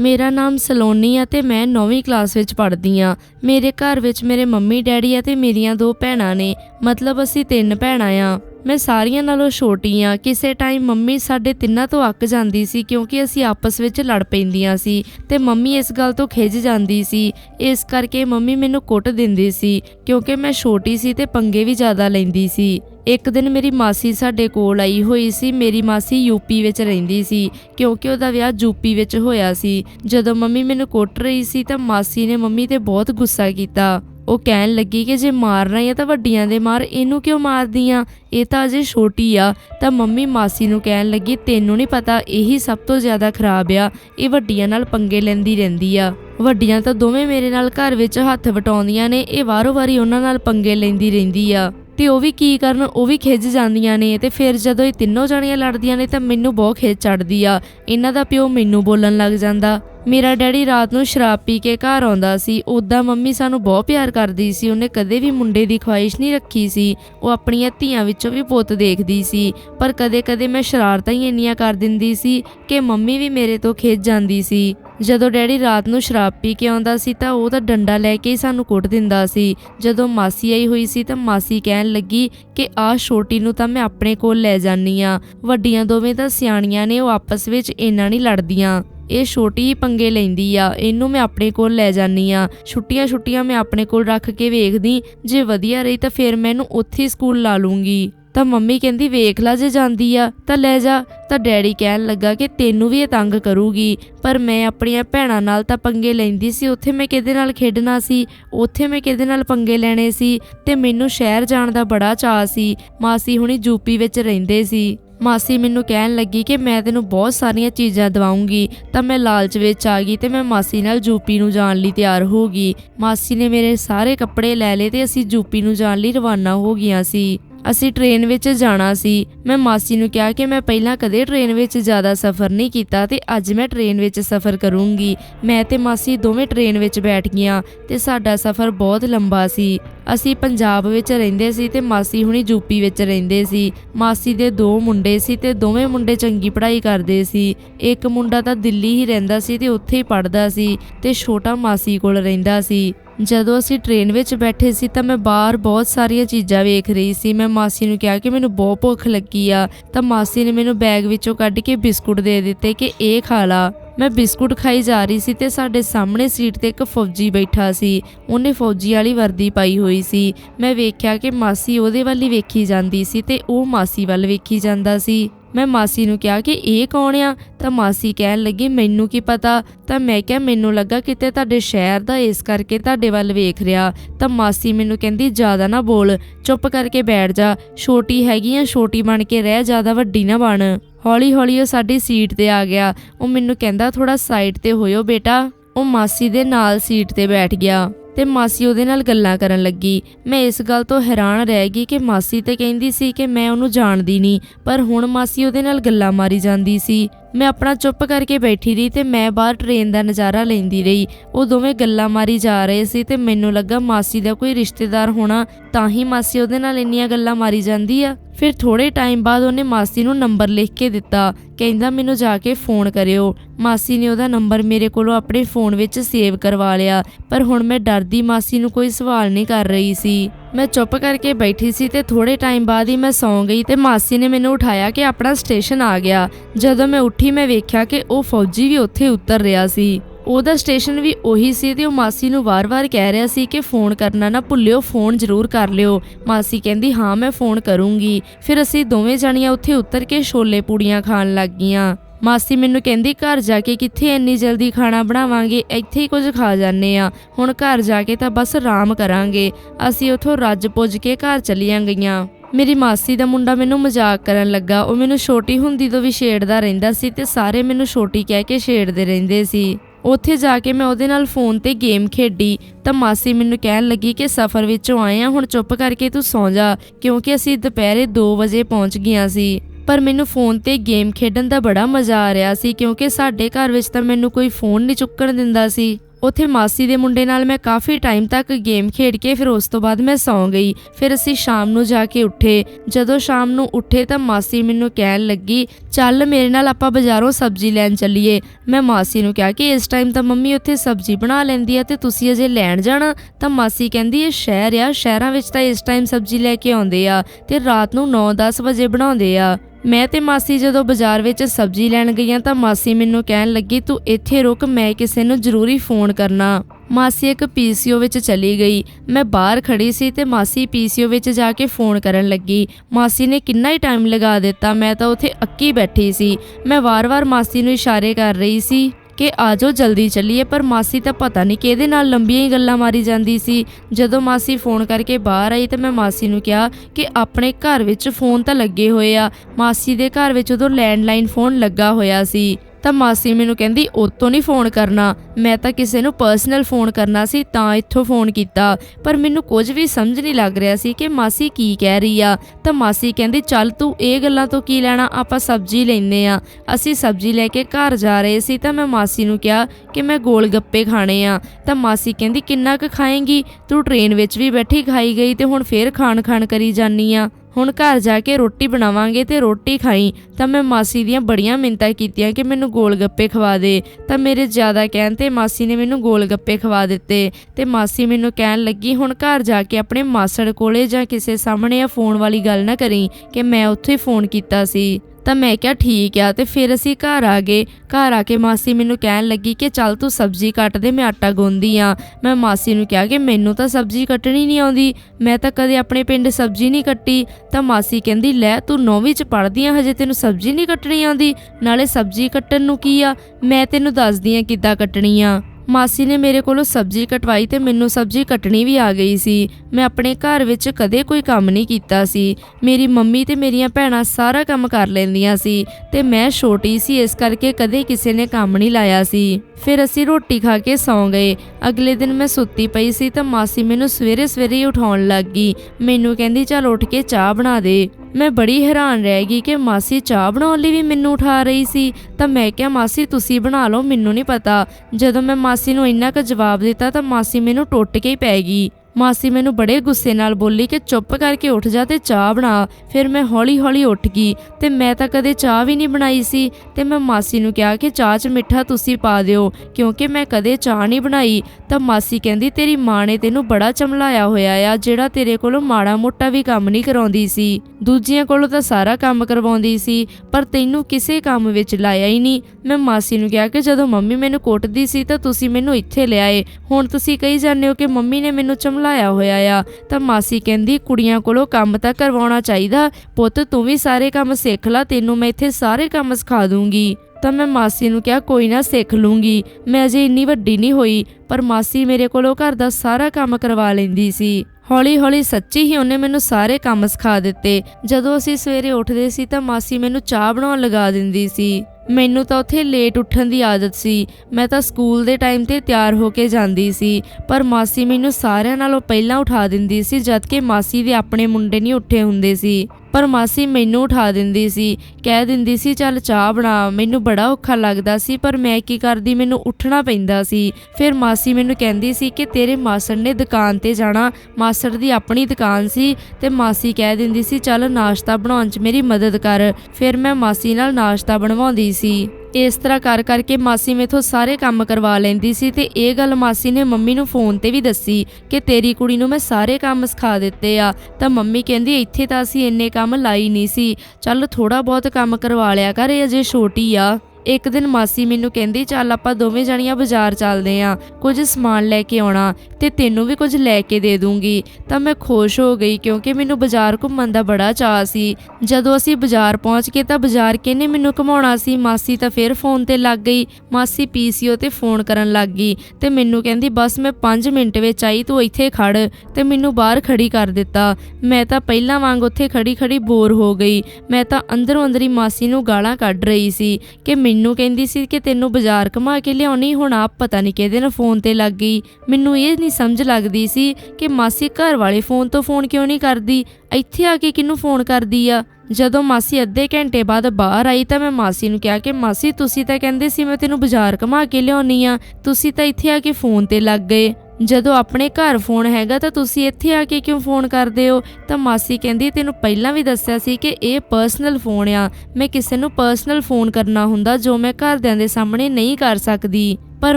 ਮੇਰਾ ਨਾਮ ਸਲੋਨੀ ਆ ਤੇ ਮੈਂ 9ਵੀਂ ਕਲਾਸ ਵਿੱਚ ਪੜ੍ਹਦੀ ਹਾਂ ਮੇਰੇ ਘਰ ਵਿੱਚ ਮੇਰੇ ਮੰਮੀ, ਡੈਡੀ ਆ ਤੇ ਮੇਰੀਆਂ ਦੋ ਭੈਣਾਂ ਨੇ। ਮਤਲਬ ਅਸੀਂ ਤਿੰਨ ਭੈਣਾਂ ਆ। ਮੈਂ ਸਾਰੀਆਂ ਨਾਲੋਂ ਛੋਟੀ ਆ। ਕਿਸੇ ਟਾਈਮ ਮੰਮੀ ਸਾਡੇ ਤਿੰਨਾਂ ਤੋਂ ਅੱਕ ਜਾਂਦੀ ਸੀ ਕਿਉਂਕਿ ਅਸੀਂ ਆਪਸ ਵਿੱਚ ਲੜ ਪੈਂਦੀਆਂ ਸੀ ਤੇ ਮੰਮੀ ਇਸ ਗੱਲ ਤੋਂ ਖਿਝ ਜਾਂਦੀ ਸੀ। ਇਸ ਕਰਕੇ ਮੰਮੀ ਮੈਨੂੰ ਕੁੱਟ ਦਿੰਦੀ ਸੀ ਕਿਉਂਕਿ ਮੈਂ ਛੋਟੀ ਸੀ ਤੇ ਪੰਗੇ ਵੀ ਜ਼ਿਆਦਾ ਲੈਂਦੀ ਸੀ। ਇੱਕ ਦਿਨ ਮੇਰੀ ਮਾਸੀ ਸਾਡੇ ਕੋਲ ਆਈ ਹੋਈ ਸੀ। ਮੇਰੀ ਮਾਸੀ ਯੂਪੀ ਵਿੱਚ ਰਹਿੰਦੀ ਸੀ, ਕਿਉਂਕਿ ਉਹਦਾ ਵਿਆਹ ਯੂਪੀ ਵਿੱਚ ਹੋਇਆ ਸੀ। ਜਦੋਂ ਮੰਮੀ ਮੈਨੂੰ ਕੁੱਟ ਰਹੀ ਸੀ ਤਾਂ ਮਾਸੀ ਨੇ ਮੰਮੀ ਤੇ ਬਹੁਤ ਗੁੱਸਾ ਕੀਤਾ। ਉਹ ਕਹਿਣ ਲੱਗੀ ਕਿ ਜੇ ਮਾਰਨਾ ਹੀ ਆ ਤਾਂ ਵੱਡੀਆਂ ਦੇ ਮਾਰ, ਇਹਨੂੰ ਕਿਉਂ ਮਾਰਦੀ ਆ ਇਹ ਤਾਂ ਅਜੇ ਛੋਟੀ ਆ। ਤਾਂ ਮੰਮੀ ਮਾਸੀ ਨੂੰ ਕਹਿਣ ਲੱਗੀ, ਤੈਨੂੰ ਨਹੀਂ ਪਤਾ, ਇਹੀ ਸਭ ਤੋਂ ਜ਼ਿਆਦਾ ਖਰਾਬ ਆ। ਇਹ ਵੱਡੀਆਂ ਨਾਲ ਪੰਗੇ ਲੈਂਦੀ ਰਹਿੰਦੀ ਆ। ਵੱਡੀਆਂ ਤਾਂ ਦੋਵੇਂ ਮੇਰੇ ਨਾਲ ਘਰ ਵਿੱਚ ਹੱਥ ਵਟਾਉਂਦੀਆਂ ਨੇ। ਇਹ ਵਾਰੋ ਵਾਰੀ ਉਹਨਾਂ ਨਾਲ ਪੰਗੇ ਲੈਂਦੀ ਰਹਿੰਦੀ ਆ। ਤੇ ਉਹ ਵੀ ਕੀ ਕਰਨ, ਉਹ ਵੀ ਖਿੱਚ ਜਾਂਦੀਆਂ ਨੇ ਤੇ ਫਿਰ ਜਦੋਂ ਇਹ ਤਿੰਨੋਂ ਜਣੀਆਂ ਲੜਦੀਆਂ ਨੇ ਤਾਂ ਮੈਨੂੰ ਬਹੁਤ ਖਿੱਚ ਚੜਦੀ ਆ। ਇਹਨਾਂ ਦਾ ਪਿਓ ਮੈਨੂੰ ਬੋਲਣ ਲੱਗ ਜਾਂਦਾ। ਮੇਰਾ ਡੈਡੀ ਰਾਤ ਨੂੰ ਸ਼ਰਾਬ ਪੀ ਕੇ ਘਰ ਆਉਂਦਾ ਸੀ। ਉਦਾਂ ਮੰਮੀ ਸਾਨੂੰ ਬਹੁਤ ਪਿਆਰ ਕਰਦੀ ਸੀ। ਉਹਨੇ ਕਦੇ ਵੀ ਮੁੰਡੇ ਦੀ ਖੁਆਇਸ਼ ਨਹੀਂ ਰੱਖੀ ਸੀ। ਉਹ ਆਪਣੀਆਂ ਧੀਆਂ ਵਿੱਚੋਂ ਵੀ ਪੁੱਤ ਦੇਖਦੀ ਸੀ। ਪਰ ਕਦੇ-ਕਦੇ ਮੈਂ ਸ਼ਰਾਰਤਾਂ ਹੀ ਇੰਨੀਆਂ ਕਰ ਦਿੰਦੀ ਸੀ ਕਿ ਮੰਮੀ ਵੀ ਮੇਰੇ ਤੋਂ ਖਿੱਚ ਜਾਂਦੀ ਸੀ। ਜਦੋਂ ਡੈਡੀ ਰਾਤ ਨੂੰ ਸ਼ਰਾਬ ਪੀ ਕੇ ਆਉਂਦਾ ਸੀ ਤਾਂ ਉਹ ਤਾਂ ਡੰਡਾ ਲੈ ਕੇ ਹੀ ਸਾਨੂੰ ਕੁੱਟ ਦਿੰਦਾ ਸੀ। ਜਦੋਂ ਮਾਸੀ ਆਈ ਹੋਈ ਸੀ ਤਾਂ ਮਾਸੀ ਕਹਿਣ ਲੱਗੀ ਕਿ ਆਹ ਛੋਟੀ ਨੂੰ ਤਾਂ ਮੈਂ ਆਪਣੇ ਕੋਲ ਲੈ ਜਾਨੀ ਆ ਵੱਡੀਆਂ ਦੋਵੇਂ ਤਾਂ ਸਿਆਣੀਆਂ ਨੇ, ਉਹ ਆਪਸ ਵਿੱਚ ਇੰਨਾ ਨਹੀਂ ਲੜਦੀਆਂ। ਇਹ ਛੋਟੀ ਹੀ ਪੰਗੇ ਲੈਂਦੀ ਆ, ਇਹਨੂੰ ਮੈਂ ਆਪਣੇ ਕੋਲ ਲੈ ਜਾਨੀ ਆ। ਛੁੱਟੀਆਂ ਛੁੱਟੀਆਂ ਮੈਂ ਆਪਣੇ ਕੋਲ ਰੱਖ ਕੇ ਵੇਖਦੀ, ਜੇ ਵਧੀਆ ਰਹੀ ਤਾਂ ਫਿਰ ਮੈਂ ਇਹਨੂੰ ਉੱਥੇ ਹੀ ਸਕੂਲ ਲਾ ਲੂੰਗੀ। ਤਾਂ ਮੰਮੀ ਕਹਿੰਦੀ, ਵੇਖ ਲਾ ਜੇ ਜਾਂਦੀ ਆ, ਤਾਂ ਲੈ ਜਾ। ਤਾਂ ਡੈਡੀ ਕਹਿਣ ਲੱਗਾ ਕਿ ਤੈਨੂੰ ਵੀ ਇਹ ਤੰਗ ਕਰੂਗੀ, ਪਰ ਮੈਂ ਆਪਣੀਆਂ ਭੈਣਾਂ ਨਾਲ ਤਾਂ ਪੰਗੇ ਲੈਂਦੀ ਸੀ, ਉੱਥੇ ਮੈਂ ਕਿਹਦੇ ਨਾਲ ਖੇਡਣਾ ਸੀ? ਉੱਥੇ ਮੈਂ ਕਿਹਦੇ ਨਾਲ ਪੰਗੇ ਲੈਣੇ ਸੀ? ਤੇ ਮੈਨੂੰ ਸ਼ਹਿਰ ਜਾਣ ਦਾ ਬੜਾ ਚਾਅ ਸੀ। ਮਾਸੀ ਹੁਣੀ ਯੂਪੀ ਵਿੱਚ ਰਹਿੰਦੇ ਸੀ। ਮਾਸੀ ਮੈਨੂੰ ਕਹਿਣ ਲੱਗੀ ਕਿ ਮੈਂ ਤੈਨੂੰ ਬਹੁਤ ਸਾਰੀਆਂ ਚੀਜ਼ਾਂ ਦਵਾਉਂਗੀ, ਤਾਂ ਮੈਂ ਲਾਲਚ ਵਿੱਚ ਆ ਗਈ ਤੇ ਮੈਂ ਮਾਸੀ ਨਾਲ ਯੂਪੀ ਨੂੰ ਜਾਣ ਲਈ ਤਿਆਰ ਹੋ ਗਈ। ਮਾਸੀ ਨੇ ਮੇਰੇ ਸਾਰੇ ਕੱਪੜੇ ਲੈ ਲਏ ਤੇ ਅਸੀਂ ਯੂਪੀ ਨੂੰ ਜਾਣ ਲਈ ਰਵਾਨਾ ਹੋ ਗਈਆਂ ਸੀ। ਅਸੀਂ ਟ੍ਰੇਨ ਵਿੱਚ ਜਾਣਾ ਸੀ। ਮੈਂ ਮਾਸੀ ਨੂੰ ਕਿਹਾ ਕਿ ਮੈਂ ਪਹਿਲਾਂ ਕਦੇ ਟ੍ਰੇਨ ਵਿੱਚ ਜ਼ਿਆਦਾ ਸਫ਼ਰ ਨਹੀਂ ਕੀਤਾ ਤੇ ਅੱਜ ਮੈਂ ਟ੍ਰੇਨ ਵਿੱਚ ਸਫ਼ਰ ਕਰੂੰਗੀ। ਮੈਂ ਤੇ ਮਾਸੀ ਦੋਵੇਂ ਟ੍ਰੇਨ ਵਿੱਚ ਬੈਠ ਗਈਆਂ ਤੇ ਸਾਡਾ ਸਫ਼ਰ ਬਹੁਤ ਲੰਬਾ ਸੀ। ਅਸੀਂ ਪੰਜਾਬ ਵਿੱਚ ਰਹਿੰਦੇ ਸੀ ਤੇ ਮਾਸੀ ਹੁਣੀ ਯੂਪੀ ਵਿੱਚ ਰਹਿੰਦੇ ਸੀ। ਮਾਸੀ ਦੇ ਦੋ ਮੁੰਡੇ ਸੀ ਤੇ ਦੋਵੇਂ ਮੁੰਡੇ ਚੰਗੀ ਪੜ੍ਹਾਈ ਕਰਦੇ ਸੀ। ਇੱਕ ਮੁੰਡਾ ਤਾਂ ਦਿੱਲੀ ਹੀ ਰਹਿੰਦਾ ਸੀ ਤੇ ਉੱਥੇ ਹੀ ਪੜ੍ਹਦਾ ਸੀ ਤੇ ਛੋਟਾ ਮਾਸੀ ਕੋਲ ਰਹਿੰਦਾ ਸੀ। ਜਦੋਂ ਅਸੀਂ ਟ੍ਰੇਨ ਵਿੱਚ ਬੈਠੇ ਸੀ ਤਾਂ ਮੈਂ ਬਾਹਰ ਬਹੁਤ ਸਾਰੀਆਂ ਚੀਜ਼ਾਂ ਵੇਖ ਰਹੀ ਸੀ। ਮੈਂ ਮਾਸੀ ਨੂੰ ਕਿਹਾ ਕਿ ਮੈਨੂੰ ਬਹੁਤ ਭੁੱਖ ਲੱਗੀ ਆ। ਤਾਂ ਮਾਸੀ ਨੇ ਮੈਨੂੰ ਬੈਗ ਵਿੱਚੋਂ ਕੱਢ ਕੇ ਬਿਸਕੁਟ ਦੇ ਦਿੱਤੇ ਕਿ ਇਹ ਖਾ ਲਾ। ਮੈਂ ਬਿਸਕੁਟ ਖਾਈ ਜਾ ਰਹੀ ਸੀ ਤੇ ਸਾਡੇ ਸਾਹਮਣੇ ਸੀਟ ਤੇ ਇੱਕ ਫੌਜੀ ਬੈਠਾ ਸੀ। ਉਹਨੇ ਫੌਜੀ ਵਾਲੀ ਵਰਦੀ ਪਾਈ ਹੋਈ ਸੀ। ਮੈਂ ਵੇਖਿਆ ਕਿ ਮਾਸੀ ਉਹਦੇ ਵੱਲ ਹੀ ਵੇਖੀ ਜਾਂਦੀ ਸੀ ਤੇ ਉਹ ਮਾਸੀ ਵੱਲ ਵੇਖੀ ਜਾਂਦਾ ਸੀ। ਮੈਂ ਮਾਸੀ ਨੂੰ ਕਿਹਾ ਕਿ ਇਹ ਕੌਣ ਆ? ਤਾਂ ਮਾਸੀ ਕਹਿਣ ਲੱਗੀ, ਮੈਨੂੰ ਕੀ ਪਤਾ? ਤਾਂ ਮੈਂ ਕਿਹਾ, ਮੈਨੂੰ ਲੱਗਾ ਕਿਤੇ ਤੁਹਾਡੇ ਸ਼ਹਿਰ ਦਾ ਇਸ ਕਰਕੇ ਤੁਹਾਡੇ ਵੱਲ ਵੇਖ ਰਿਹਾ। ਤਾਂ ਮਾਸੀ ਮੈਨੂੰ ਕਹਿੰਦੀ, ਜ਼ਿਆਦਾ ਨਾ ਬੋਲ, ਚੁੱਪ ਕਰਕੇ ਬੈਠ ਜਾ। ਛੋਟੀ ਹੈਗੀ ਆ, ਛੋਟੀ ਬਣ ਕੇ ਰਹਿ, ਜ਼ਿਆਦਾ ਵੱਡੀ ਨਾ ਬਣ। ਹੌਲੀ ਹੌਲੀ ਉਹ ਸਾਡੀ ਸੀਟ ਤੇ ਆ ਗਿਆ। ਉਹ ਮੈਨੂੰ ਕਹਿੰਦਾ ਥੋੜਾ ਸਾਈਡ ਤੇ ਹੋਇਓ ਬੇਟਾ। ਉਹ ਮਾਸੀ ਦੇ ਨਾਲ ਸੀਟ ਤੇ ਬੈਠ ਗਿਆ। ਤੇ ਮਾਸੀ ਉਹਦੇ ਨਾਲ ਗੱਲਾਂ ਕਰਨ ਲੱਗੀ। ਮੈਂ ਇਸ ਗੱਲ ਤੋਂ ਹੈਰਾਨ ਰਹਿ ਗਈ ਕਿ ਮਾਸੀ ਤੇ ਕਹਿੰਦੀ ਸੀ ਕਿ ਮੈਂ ਉਹਨੂੰ ਜਾਣਦੀ ਨਹੀਂ, ਪਰ ਹੁਣ ਮਾਸੀ ਉਹਦੇ ਨਾਲ ਗੱਲਾਂ ਮਾਰੀ ਜਾਂਦੀ ਸੀ। ਮੈਂ ਆਪਣਾ ਚੁੱਪ ਕਰਕੇ ਬੈਠੀ ਰਹੀ ਤੇ ਮੈਂ ਬਾਹਰ ਟ੍ਰੇਨ ਦਾ ਨਜ਼ਾਰਾ ਲੈਂਦੀ ਰਹੀ। ਉਹ ਦੋਵੇਂ ਗੱਲਾਂ ਮਾਰੀ ਜਾ ਰਹੇ ਸੀ ਤੇ ਮੈਨੂੰ ਲੱਗਾ ਮਾਸੀ ਦਾ ਕੋਈ ਰਿਸ਼ਤੇਦਾਰ ਹੋਣਾ, ਤਾਂ ਹੀ ਮਾਸੀ ਉਹਦੇ ਨਾਲ ਇੰਨੀਆਂ ਗੱਲਾਂ ਮਾਰੀ ਜਾਂਦੀ ਆ। ਫਿਰ ਥੋੜੇ ਟਾਈਮ ਬਾਅਦ ਉਹਨੇ ਮਾਸੀ ਨੂੰ ਨੰਬਰ ਲਿਖ ਕੇ ਦਿੱਤਾ। ਕਹਿੰਦਾ, ਮੈਨੂੰ ਜਾ ਕੇ ਫੋਨ ਕਰਿਓ। ਮਾਸੀ ਨੇ ਉਹਦਾ ਨੰਬਰ ਮੇਰੇ ਕੋਲੋਂ ਆਪਣੇ ਫੋਨ ਵਿੱਚ ਸੇਵ ਕਰਵਾ ਲਿਆ। ਪਰ ਹੁਣ ਮੈਂ ਡਰਦੀ ਮਾਸੀ ਨੂੰ ਕੋਈ ਸਵਾਲ ਨਹੀਂ ਕਰ ਰਹੀ ਸੀ। ਮੈਂ ਚੁੱਪ ਕਰਕੇ ਬੈਠੀ ਸੀ ਤੇ ਥੋੜੇ ਟਾਈਮ ਬਾਅਦ ਹੀ ਮੈਂ ਸੌਂ ਗਈ ਤੇ ਮਾਸੀ ਨੇ ਮੈਨੂੰ ਉਠਾਇਆ ਕਿ ਆਪਣਾ ਸਟੇਸ਼ਨ ਆ ਗਿਆ। ਜਦੋਂ ਮੈਂ ਉੱਠੀ ਮੈਂ ਵੇਖਿਆ ਕਿ ਉਹ ਫੌਜੀ ਵੀ ਉੱਥੇ ਉਤਰ ਰਿਹਾ ਸੀ। ਉਹਦਾ ਸਟੇਸ਼ਨ ਵੀ ਉਹੀ ਸੀ ਤੇ ਉਹ ਮਾਸੀ ਨੂੰ ਵਾਰ-ਵਾਰ ਕਹਿ ਰਿਹਾ ਸੀ ਕਿ ਫੋਨ ਕਰਨਾ ਨਾ ਭੁੱਲਿਓ, ਫੋਨ ਜ਼ਰੂਰ ਕਰ ਲਿਓ। ਮਾਸੀ ਕਹਿੰਦੀ, ਹਾਂ, ਮੈਂ ਫੋਨ ਕਰੂੰਗੀ। ਫਿਰ ਅਸੀਂ ਦੋਵੇਂ ਜਣੀਆਂ ਉੱਥੇ ਉਤਰ ਕੇ ਛੋਲੇ ਪੂੜੀਆਂ ਖਾਣ ਲੱਗ ਗਈਆਂ। ਮਾਸੀ ਮੈਨੂੰ ਕਹਿੰਦੀ, ਘਰ ਜਾ ਕੇ ਕਿੱਥੇ ਇੰਨੀ ਜਲਦੀ ਖਾਣਾ ਬਣਾਵਾਂਗੇ? ਇੱਥੇ ਹੀ ਕੁਝ ਖਾ ਜਾਂਦੇ ਆ ਹੁਣ ਘਰ ਜਾ ਕੇ ਤਾਂ ਬਸ ਆਰਾਮ ਕਰਾਂਗੇ। ਅਸੀਂ ਉੱਥੋਂ ਰੱਜ ਪੁੱਜ ਕੇ ਘਰ ਚਲੀਆਂ ਗਈਆਂ। ਮੇਰੀ ਮਾਸੀ ਦਾ ਮੁੰਡਾ ਮੈਨੂੰ ਮਜ਼ਾਕ ਕਰਨ ਲੱਗਾ। ਉਹ ਮੈਨੂੰ ਛੋਟੀ ਹੁੰਦੀ ਤੋਂ ਵੀ ਛੇੜਦਾ ਰਹਿੰਦਾ ਸੀ ਤੇ ਸਾਰੇ ਮੈਨੂੰ ਛੋਟੀ ਕਹਿ ਕੇ ਛੇੜਦੇ ਰਹਿੰਦੇ ਸੀ। ਉੱਥੇ ਜਾ ਕੇ ਮੈਂ ਉਹਦੇ ਨਾਲ ਫੋਨ ਤੇ ਗੇਮ ਖੇਡੀ। ਤਾਂ ਮਾਸੀ ਮੈਨੂੰ ਕਹਿਣ ਲੱਗੀ ਕਿ ਸਫ਼ਰ ਵਿੱਚੋਂ ਆਏ ਆ ਹੁਣ ਚੁੱਪ ਕਰਕੇ ਤੂੰ ਸੌਂ ਜਾ, ਕਿਉਂਕਿ ਅਸੀਂ ਦੁਪਹਿਰੇ 2 ਵਜੇ ਪਹੁੰਚ ਗਈਆਂ ਸੀ। ਪਰ ਮੈਨੂੰ ਫੋਨ ਤੇ ਗੇਮ ਖੇਡਣ ਦਾ ਬੜਾ ਮਜ਼ਾ ਆ ਰਿਹਾ ਸੀ, ਕਿਉਂਕਿ ਸਾਡੇ ਘਰ ਵਿੱਚ ਤਾਂ ਮੈਨੂੰ ਕੋਈ ਫੋਨ ਨਹੀਂ ਚੁੱਕਣ ਦਿੰਦਾ ਸੀ। ਉੱਥੇ ਮਾਸੀ ਦੇ ਮੁੰਡੇ ਨਾਲ ਮੈਂ ਕਾਫੀ ਟਾਈਮ ਤੱਕ ਗੇਮ ਖੇਡ ਕੇ ਫਿਰ ਉਸ ਤੋਂ ਬਾਅਦ ਮੈਂ ਸੌਂ ਗਈ। ਫਿਰ ਅਸੀਂ ਸ਼ਾਮ ਨੂੰ ਜਾ ਕੇ ਉੱਠੇ। ਜਦੋਂ ਸ਼ਾਮ ਨੂੰ ਉੱਠੇ ਤਾਂ ਮਾਸੀ ਮੈਨੂੰ ਕਹਿਣ ਲੱਗੀ, ਚੱਲ ਮੇਰੇ ਨਾਲ ਆਪਾਂ ਬਾਜ਼ਾਰੋਂ ਸਬਜ਼ੀ ਲੈਣ ਚੱਲੀਏ। ਮੈਂ ਮਾਸੀ ਨੂੰ ਕਿਹਾ ਕਿ ਇਸ ਟਾਈਮ ਤਾਂ ਮੰਮੀ ਉੱਥੇ ਸਬਜ਼ੀ ਬਣਾ ਲੈਂਦੀ ਆ ਤੇ ਤੁਸੀਂ ਅਜੇ ਲੈਣ ਜਾਣਾ। ਤਾਂ ਮਾਸੀ ਕਹਿੰਦੀ, ਇਹ ਸ਼ਹਿਰ ਆ, ਸ਼ਹਿਰਾਂ ਵਿੱਚ ਤਾਂ ਇਸ ਟਾਈਮ ਸਬਜ਼ੀ ਲੈ ਕੇ ਆਉਂਦੇ ਆ ਤੇ ਰਾਤ ਨੂੰ 9-10 ਵਜੇ ਬਣਾਉਂਦੇ ਆ। ਮੈਂ ਤੇ ਮਾਸੀ ਜਦੋਂ ਬਾਜ਼ਾਰ ਵਿੱਚ ਸਬਜ਼ੀ ਲੈਣ ਗਈਆਂ ਤਾਂ ਮਾਸੀ ਮੈਨੂੰ ਕਹਿਣ ਲੱਗੀ, ਤੂੰ ਇੱਥੇ ਰੁਕ, ਮੈਂ ਕਿਸੇ ਨੂੰ ਜ਼ਰੂਰੀ ਫੋਨ ਕਰਨਾ। ਮਾਸੀ ਇੱਕ ਪੀਸੀਓ ਵਿੱਚ ਚਲੀ ਗਈ। ਮੈਂ ਬਾਹਰ ਖੜੀ ਸੀ ਤੇ ਮਾਸੀ ਪੀਸੀਓ ਵਿੱਚ ਜਾ ਕੇ ਫੋਨ ਕਰਨ ਲੱਗੀ। ਮਾਸੀ ਨੇ ਕਿੰਨਾ ਹੀ ਟਾਈਮ ਲਗਾ ਦਿੱਤਾ, ਮੈਂ ਤਾਂ ਉੱਥੇ ਅੱਕੀ ਬੈਠੀ ਸੀ। ਮੈਂ ਵਾਰ-ਵਾਰ ਮਾਸੀ ਨੂੰ ਇਸ਼ਾਰੇ ਕਰ ਰਹੀ ਸੀ। ਕਿ ਆਜੋ ਜਲਦੀ ਚੱਲੀਏ, ਪਰ ਮਾਸੀ ਤਾਂ ਪਤਾ ਨਹੀਂ ਕਿਹਦੇ ਨਾਲ ਲੰਬੀਆਂ ਹੀ ਗੱਲਾਂ ਮਾਰੀ ਜਾਂਦੀ ਸੀ। ਜਦੋਂ ਮਾਸੀ ਫੋਨ ਕਰਕੇ ਬਾਹਰ ਆਈ ਤਾਂ ਮੈਂ ਮਾਸੀ ਨੂੰ ਕਿਹਾ ਕਿ ਆਪਣੇ ਘਰ ਵਿੱਚ ਫੋਨ ਤਾਂ ਲੱਗੇ ਹੋਏ ਆ। ਮਾਸੀ ਦੇ ਘਰ ਵਿੱਚ ਉਦੋਂ ਲੈਂਡਲਾਈਨ ਫੋਨ ਲੱਗਾ ਹੋਇਆ ਸੀ। ਤਾਂ ਮਾਸੀ ਮੈਨੂੰ ਕਹਿੰਦੀ, ਉਤੋਂ ਨਹੀਂ ਫੋਨ ਕਰਨਾ। ਮੈਂ ਤਾਂ ਕਿਸੇ ਨੂੰ ਪਰਸਨਲ ਫੋਨ ਕਰਨਾ ਸੀ, ਤਾਂ ਇੱਥੋਂ ਫੋਨ ਕੀਤਾ। ਪਰ ਮੈਨੂੰ ਕੁਝ ਵੀ ਸਮਝ ਨਹੀਂ ਲੱਗ ਰਿਹਾ ਸੀ ਕਿ ਮਾਸੀ ਕੀ ਕਹਿ ਰਹੀ ਆ। ਤਾਂ ਮਾਸੀ ਕਹਿੰਦੀ, ਚੱਲ ਤੂੰ ਇਹ ਗੱਲਾਂ ਤੋਂ ਕੀ ਲੈਣਾ? ਆਪਾਂ ਸਬਜ਼ੀ ਲੈਨੇ ਆ। ਅਸੀਂ ਸਬਜ਼ੀ ਲੈ ਕੇ ਘਰ ਜਾ ਰਹੇ ਸੀ, ਤਾਂ ਮੈਂ ਮਾਸੀ ਨੂੰ ਕਿਹਾ ਕਿ ਮੈਂ ਗੋਲ ਗੱਪੇ ਖਾਣੇ ਆ। ਤਾਂ ਮਾਸੀ ਕਹਿੰਦੀ, ਕਿੰਨਾ ਕੁ ਖਾਏਂਗੀ? ਤੂੰ ਟ੍ਰੇਨ ਵਿੱਚ ਵੀ ਬੈਠੀ ਖਾਈ ਗਈ ਤੇ ਹੁਣ ਫੇਰ ਖਾਣ ਖਾਣ ਕਰੀ ਜਾਨੀ ਆ। ਹੁਣ ਘਰ ਜਾ ਕੇ ਰੋਟੀ ਬਣਾਵਾਂਗੇ ਤੇ ਰੋਟੀ ਖਾਈ, ਤਾਂ ਮੈਂ ਮਾਸੀ ਦੀਆਂ ਬੜੀਆਂ ਮਿੰਤਾਂ ਕੀਤੀਆਂ ਕਿ ਮੈਨੂੰ ਗੋਲ ਗੱਪੇ ਖਵਾ ਦੇ। ਤਾਂ ਮੇਰੇ ਜ਼ਿਆਦਾ ਕਹਿਣ ਤੇ ਮਾਸੀ ਨੇ ਮੈਨੂੰ ਗੋਲ ਗੱਪੇ ਖਵਾ ਦਿੱਤੇ ਤੇ ਮਾਸੀ ਮੈਨੂੰ ਕਹਿਣ ਲੱਗੀ, ਹੁਣ ਘਰ ਜਾ ਕੇ ਆਪਣੇ ਮਾਸੜ ਕੋਲੇ ਜਾਂ ਕਿਸੇ ਸਾਹਮਣੇ ਆ ਫੋਨ ਵਾਲੀ ਗੱਲ ਨਾ ਕਰੀ ਕਿ ਮੈਂ ਉੱਥੇ ਫੋਨ ਕੀਤਾ ਸੀ। ਤਾਂ ਮੈਂ ਕਿਹਾ ਠੀਕ ਆ ਤੇ ਫਿਰ ਅਸੀਂ ਘਰ ਆ ਗਏ। ਘਰ ਆ ਕੇ ਮਾਸੀ ਮੈਨੂੰ ਕਹਿਣ ਲੱਗੀ ਕਿ ਚੱਲ ਤੂੰ ਸਬਜ਼ੀ ਕੱਟ ਦੇ, ਮੈਂ ਆਟਾ ਗੁੰਨਦੀ ਆ। ਮੈਂ ਮਾਸੀ ਨੂੰ ਕਿਹਾ ਕਿ ਮੈਨੂੰ ਤਾਂ ਸਬਜ਼ੀ ਕੱਟਣੀ ਨਹੀਂ ਆਉਂਦੀ, ਮੈਂ ਤਾਂ ਕਦੇ ਆਪਣੇ ਪਿੰਡ ਸਬਜ਼ੀ ਨਹੀਂ ਕੱਟੀ। ਤਾਂ ਮਾਸੀ ਕਹਿੰਦੀ, ਲੈ ਤੂੰ ਨੌਵੀਂ ਚ ਪੜ੍ਹਦੀ ਆ, ਹਜੇ ਤੈਨੂੰ ਸਬਜ਼ੀ ਨਹੀਂ ਕੱਟਣੀ ਆਉਂਦੀ। ਨਾਲੇ ਸਬਜ਼ੀ ਕੱਟਣ ਨੂੰ ਕੀ ਆ? ਮੈਂ ਤੈਨੂੰ ਦੱਸਦੀ ਆ ਕਿੱਦਾਂ ਕੱਟਣੀ ਆ। ਮਾਸੀ ਨੇ ਮੇਰੇ ਕੋਲੋਂ ਸਬਜ਼ੀ ਕਟਵਾਈ ਤੇ ਮੈਨੂੰ ਸਬਜ਼ੀ ਕੱਟਣੀ ਵੀ ਆ ਗਈ ਸੀ। ਮੈਂ ਆਪਣੇ ਘਰ ਵਿੱਚ ਕਦੇ ਕੋਈ ਕੰਮ ਨਹੀਂ ਕੀਤਾ ਸੀ। ਮੇਰੀ ਮੰਮੀ ਤੇ ਮੇਰੀਆਂ ਭੈਣਾਂ ਸਾਰਾ ਕੰਮ ਕਰ ਲੈਂਦੀਆਂ ਸੀ ਤੇ ਮੈਂ ਛੋਟੀ ਸੀ, ਇਸ ਕਰਕੇ ਕਦੇ ਕਿਸੇ ਨੇ ਕੰਮ ਨਹੀਂ ਲਾਇਆ ਸੀ। ਫਿਰ ਅਸੀਂ ਰੋਟੀ ਖਾ ਕੇ ਸੌਂ ਗਏ। ਅਗਲੇ ਦਿਨ ਮੈਂ ਸੁੱਤੀ ਪਈ ਸੀ ਤਾਂ ਮਾਸੀ ਮੈਨੂੰ ਸਵੇਰੇ ਸਵੇਰੇ ਹੀ ਉਠਾਉਣ ਲੱਗ ਗਈ। ਮੈਨੂੰ ਕਹਿੰਦੀ, ਚੱਲ ਉੱਠ ਕੇ ਚਾਹ ਬਣਾ ਦੇ। ਮੈਂ ਬੜੀ ਹੈਰਾਨ ਰਹਿ ਗਈ ਕਿ ਮਾਸੀ ਚਾਹ ਬਣਾਉਣ ਲਈ ਵੀ ਮੈਨੂੰ ਉਠਾ ਰਹੀ ਸੀ। ਤਾਂ ਮੈਂ ਕਿਹਾ, ਮਾਸੀ, ਤੁਸੀਂ ਬਣਾ ਲਓ, ਮੈਨੂੰ ਨਹੀਂ ਪਤਾ। ਜਦੋਂ ਮੈਂ ਮਾਸੀ ਨੂੰ ਇੰਨਾ ਕੁ ਜਵਾਬ ਦਿੱਤਾ, ਤਾਂ ਮਾਸੀ ਮੈਨੂੰ ਟੁੱਟ ਕੇ ਹੀ ਪੈ ਗਈ। ਮਾਸੀ ਮੈਨੂੰ ਬੜੇ ਗੁੱਸੇ ਨਾਲ ਬੋਲੀ ਕਿ ਚੁੱਪ ਕਰਕੇ ਉੱਠ ਜਾ ਤੇ ਚਾਹ ਬਣਾ। ਫਿਰ ਮੈਂ ਹੌਲੀ-ਹੌਲੀ ਉੱਠ ਗਈ ਤੇ ਮੈਂ ਤਾਂ ਕਦੇ ਚਾਹ ਵੀ ਨਹੀਂ ਬਣਾਈ ਸੀ ਤੇ ਮੈਂ ਮਾਸੀ ਨੂੰ ਕਿਹਾ ਕਿ ਚਾਹ 'ਚ ਮਿੱਠਾ ਤੁਸੀਂ ਪਾ ਦਿਓ, ਕਿਉਂਕਿ ਮੈਂ ਕਦੇ ਚਾਹ ਨਹੀਂ ਬਣਾਈ। ਤਾਂ ਮਾਸੀ ਕਹਿੰਦੀ, ਤੇਰੀ ਮਾਂ ਨੇ ਤੈਨੂੰ ਬੜਾ ਚਮਲਾਇਆ ਹੋਇਆ ਆ, ਜਿਹੜਾ ਤੇਰੇ ਕੋਲੋਂ ਮਾੜਾ ਮੋਟਾ ਵੀ ਕੰਮ ਨਹੀਂ ਕਰਾਉਂਦੀ ਸੀ। ਦੂਜਿਆਂ ਕੋਲੋਂ ਤਾਂ ਸਾਰਾ ਕੰਮ ਕਰਵਾਉਂਦੀ ਸੀ, ਪਰ ਤੈਨੂੰ ਕਿਸੇ ਕੰਮ ਵਿੱਚ ਲਾਇਆ ਹੀ ਨਹੀਂ। ਮੈਂ ਮਾਸੀ ਨੂੰ ਕਿਹਾ ਕਿ ਜਦੋਂ ਮੰਮੀ ਮੈਨੂੰ ਕੁੱਟਦੀ ਸੀ ਤਾਂ ਤੁਸੀਂ ਮੈਨੂੰ ਇੱਥੇ ਲਿਆਏ। ਹੁਣ ਤੁਸੀਂ ਕਹੀ ਜਾਂਦੇ ਹੋ ਕਿ ਮੰਮੀ ਨੇ ਮੈਨੂੰ ਚਮਲਾ ਚਮਲਾਇਆ ਹੋਇਆ ਆ। ਤਾਂ ਮਾਸੀ ਕਹਿੰਦੀ, ਕੁੜੀਆਂ ਕੋਲੋਂ ਕੰਮ ਤਾਂ ਕਰਵਾਉਣਾ ਚਾਹੀਦਾ। ਪੁੱਤ, ਤੂੰ ਵੀ ਸਾਰੇ ਕੰਮ ਸਿੱਖ ਲੈ, ਤੈਨੂੰ ਮੈਂ ਇੱਥੇ ਸਾਰੇ ਕੰਮ ਸਿਖਾ ਦੂੰਗੀ। ਤਾਂ ਮੈਂ ਮਾਸੀ ਨੂੰ ਕਿਹਾ, ਕੋਈ ਨਾ, ਸਿੱਖ ਲੂੰਗੀ। ਮੈਂ ਅਜੇ ਇੰਨੀ ਵੱਡੀ ਨਹੀਂ ਹੋਈ, ਪਰ ਮਾਸੀ ਮੇਰੇ ਕੋਲੋਂ ਘਰ ਦਾ ਸਾਰਾ ਕੰਮ ਕਰਵਾ ਲੈਂਦੀ ਸੀ। ਹੌਲੀ ਹੌਲੀ ਸੱਚੀ ਹੀ ਉਹਨੇ ਮੈਨੂੰ ਸਾਰੇ ਕੰਮ ਸਿਖਾ ਦਿੱਤੇ। ਜਦੋਂ ਅਸੀਂ ਸਵੇਰੇ ਉੱਠਦੇ ਸੀ, ਤਾਂ ਮਾਸੀ ਮੈਨੂੰ ਚਾਹ ਬਣਾਉਣ ਲਗਾ ਦਿੰਦੀ ਸੀ। ਮੈਨੂੰ ਤਾਂ ਉੱਥੇ ਲੇਟ ਉੱਠਣ ਦੀ ਆਦਤ ਸੀ। ਮੈਂ ਤਾਂ ਸਕੂਲ ਦੇ ਟਾਈਮ ਤੇ ਤਿਆਰ ਹੋ ਕੇ ਜਾਂਦੀ ਸੀ। ਪਰ ਮਾਸੀ ਮੈਨੂੰ ਸਾਰਿਆਂ ਨਾਲੋਂ ਪਹਿਲਾਂ ਉਠਾ ਦਿੰਦੀ ਸੀ, ਜਦਕਿ ਮਾਸੀ ਦੇ ਆਪਣੇ ਮੁੰਡੇ ਨਹੀਂ ਉੱਠੇ ਹੁੰਦੇ ਸੀ। ਪਰ ਮਾਸੀ ਮੈਨੂੰ ਉਠਾ ਦਿੰਦੀ ਸੀ, ਕਹਿ ਦਿੰਦੀ ਸੀ, ਚੱਲ ਚਾਹ ਬਣਾ। ਮੈਨੂੰ ਬੜਾ ਔਖਾ ਲੱਗਦਾ ਸੀ, ਪਰ ਮੈਂ ਕੀ ਕਰਦੀ, ਮੈਨੂੰ ਉੱਠਣਾ ਪੈਂਦਾ ਸੀ। ਫਿਰ ਮਾਸੀ ਮੈਨੂੰ ਕਹਿੰਦੀ ਸੀ ਕਿ ਤੇਰੇ ਮਾਸੜ ਨੇ ਦੁਕਾਨ ਤੇ ਜਾਣਾ। ਮਾਸੜ ਦੀ ਆਪਣੀ ਦੁਕਾਨ ਸੀ ਤੇ ਮਾਸੀ ਕਹਿ ਦਿੰਦੀ ਸੀ, ਚੱਲ ਨਾਸ਼ਤਾ ਬਣਾਉਣ 'ਚ ਮੇਰੀ ਮਦਦ ਕਰ। ਫਿਰ ਮੈਂ ਮਾਸੀ ਨਾਲ ਨਾਸ਼ਤਾ ਬਣਵਾਉਂਦੀ ਸੀ। ਇਸ ਤਰ੍ਹਾਂ ਕਰ ਕਰਕੇ ਮਾਸੀ ਮੇਥੋਂ ਸਾਰੇ ਕੰਮ ਕਰਵਾ ਲੈਂਦੀ ਸੀ ਤੇ ਇਹ ਗੱਲ ਮਾਸੀ ਨੇ ਮੰਮੀ ਨੂੰ ਫੋਨ ਤੇ ਵੀ ਦੱਸੀ ਕਿ ਤੇਰੀ ਕੁੜੀ ਨੂੰ ਮੈਂ ਸਾਰੇ ਕੰਮ ਸਿਖਾ ਦਿੱਤੇ ਆ। ਤਾਂ ਮੰਮੀ ਕਹਿੰਦੀ ਇੱਥੇ ਤਾਂ ਅਸੀਂ ਇੰਨੇ ਕੰਮ ਲਾਈ ਨਹੀਂ ਸੀ। ਚੱਲ ਥੋੜਾ ਬਹੁਤ ਕੰਮ ਕਰਵਾ ਲਿਆ ਕਰ, ਇਹ ਅਜੇ ਛੋਟੀ ਆ। ਇੱਕ ਦਿਨ ਮਾਸੀ ਮੈਨੂੰ ਕਹਿੰਦੀ, ਚੱਲ ਆਪਾਂ ਦੋਵੇਂ ਜਣੀਆਂ ਬਾਜ਼ਾਰ ਚੱਲਦੇ ਆਂ, ਕੁਝ ਸਮਾਨ ਲੈ ਕੇ ਆਉਣਾ ਤੇ ਤੈਨੂੰ ਵੀ ਕੁਝ ਲੈ ਕੇ ਦੇ ਦੂੰਗੀ। ਤਾਂ ਮੈਂ ਖੁਸ਼ ਹੋ ਗਈ ਕਿਉਂਕਿ ਮੈਨੂੰ ਬਾਜ਼ਾਰ ਘੁੰਮਣ ਦਾ ਬੜਾ ਚਾਅ ਸੀ। ਜਦੋਂ ਅਸੀਂ ਬਾਜ਼ਾਰ ਪਹੁੰਚ ਕੇ ਤਾਂ ਬਾਜ਼ਾਰ ਕਿਹਨੇ ਮੈਨੂੰ ਘੁਮਾਉਣਾ ਸੀ? ਮਾਸੀ ਤਾਂ ਫਿਰ ਫੋਨ ਤੇ ਲੱਗ ਗਈ। ਮਾਸੀ ਪੀਸੀਓ ਤੇ ਫੋਨ ਕਰਨ ਲੱਗ ਗਈ ਤੇ ਮੈਨੂੰ ਕਹਿੰਦੀ, ਬਸ ਮੈਂ 5 ਮਿੰਟ ਵਿੱਚ ਆਈ, ਤੂੰ ਇੱਥੇ ਖੜ। ਤੇ ਮੈਨੂੰ ਬਾਹਰ ਖੜੀ ਕਰ ਦਿੱਤਾ। ਮੈਂ ਤਾਂ ਪਹਿਲਾਂ ਵਾਂਗ ਉੱਥੇ ਖੜੀ ਖੜੀ ਬੋਰ ਹੋ ਗਈ। ਮੈਂ ਤਾਂ ਅੰਦਰੋਂ ਅੰਦਰੀ ਮਾਸੀ ਨੂੰ ਗਾਲਾਂ ਕੱਢ ਰਹੀ ਸੀ ਕਿ ਮੈਨੂੰ ਕਹਿੰਦੀ ਸੀ ਕਿ ਤੈਨੂੰ ਬਾਜ਼ਾਰ ਘੁਮਾ ਕੇ ਲਿਆਉਣੀ, ਹੁਣ ਆਪ ਪਤਾ ਨਹੀਂ ਕਿਹਦੇ ਨਾਲ ਫੋਨ ਤੇ ਲੱਗ ਗਈ। ਮੈਨੂੰ ਇਹ ਨਹੀਂ ਸਮਝ ਲੱਗਦੀ ਸੀ ਕਿ ਮਾਸੀ ਘਰ ਵਾਲੇ ਫੋਨ ਤੋਂ ਫੋਨ ਕਿਉਂ ਨਹੀਂ ਕਰਦੀ? ਇੱਥੇ ਆ ਕੇ ਕਿਹਨੂੰ ਫੋਨ ਕਰਦੀ ਆ? ਜਦੋਂ ਮਾਸੀ ਅੱਧੇ ਘੰਟੇ ਬਾਅਦ ਬਾਹਰ ਆਈ ਤਾਂ ਮੈਂ ਮਾਸੀ ਨੂੰ ਕਿਹਾ ਕਿ ਮਾਸੀ, ਤੁਸੀਂ ਤਾਂ ਕਹਿੰਦੇ ਸੀ ਮੈਂ ਤੈਨੂੰ ਬਾਜ਼ਾਰ ਘੁਮਾ ਕੇ ਲਿਆਉਣੀ ਆ, ਤੁਸੀਂ ਤਾਂ ਇੱਥੇ ਆ ਕੇ ਫੋਨ ਤੇ ਲੱਗ ਗਏ। ਜਦੋਂ ਆਪਣੇ ਘਰ ਫੋਨ ਹੈਗਾ ਤਾਂ ਤੁਸੀਂ ਇੱਥੇ ਆ ਕੇ ਕਿਉਂ ਫੋਨ ਕਰਦੇ ਹੋ? ਤਾਂ ਮਾਸੀ ਕਹਿੰਦੀ, ਤੈਨੂੰ ਪਹਿਲਾਂ ਵੀ ਦੱਸਿਆ ਸੀ ਕਿ ਇਹ ਪਰਸਨਲ ਫੋਨ ਆ। ਮੈਂ ਕਿਸੇ ਨੂੰ ਪਰਸਨਲ ਫੋਨ ਕਰਨਾ ਹੁੰਦਾ ਜੋ ਮੈਂ ਘਰਦਿਆਂ ਦੇ ਸਾਹਮਣੇ ਨਹੀਂ ਕਰ ਸਕਦੀ। ਪਰ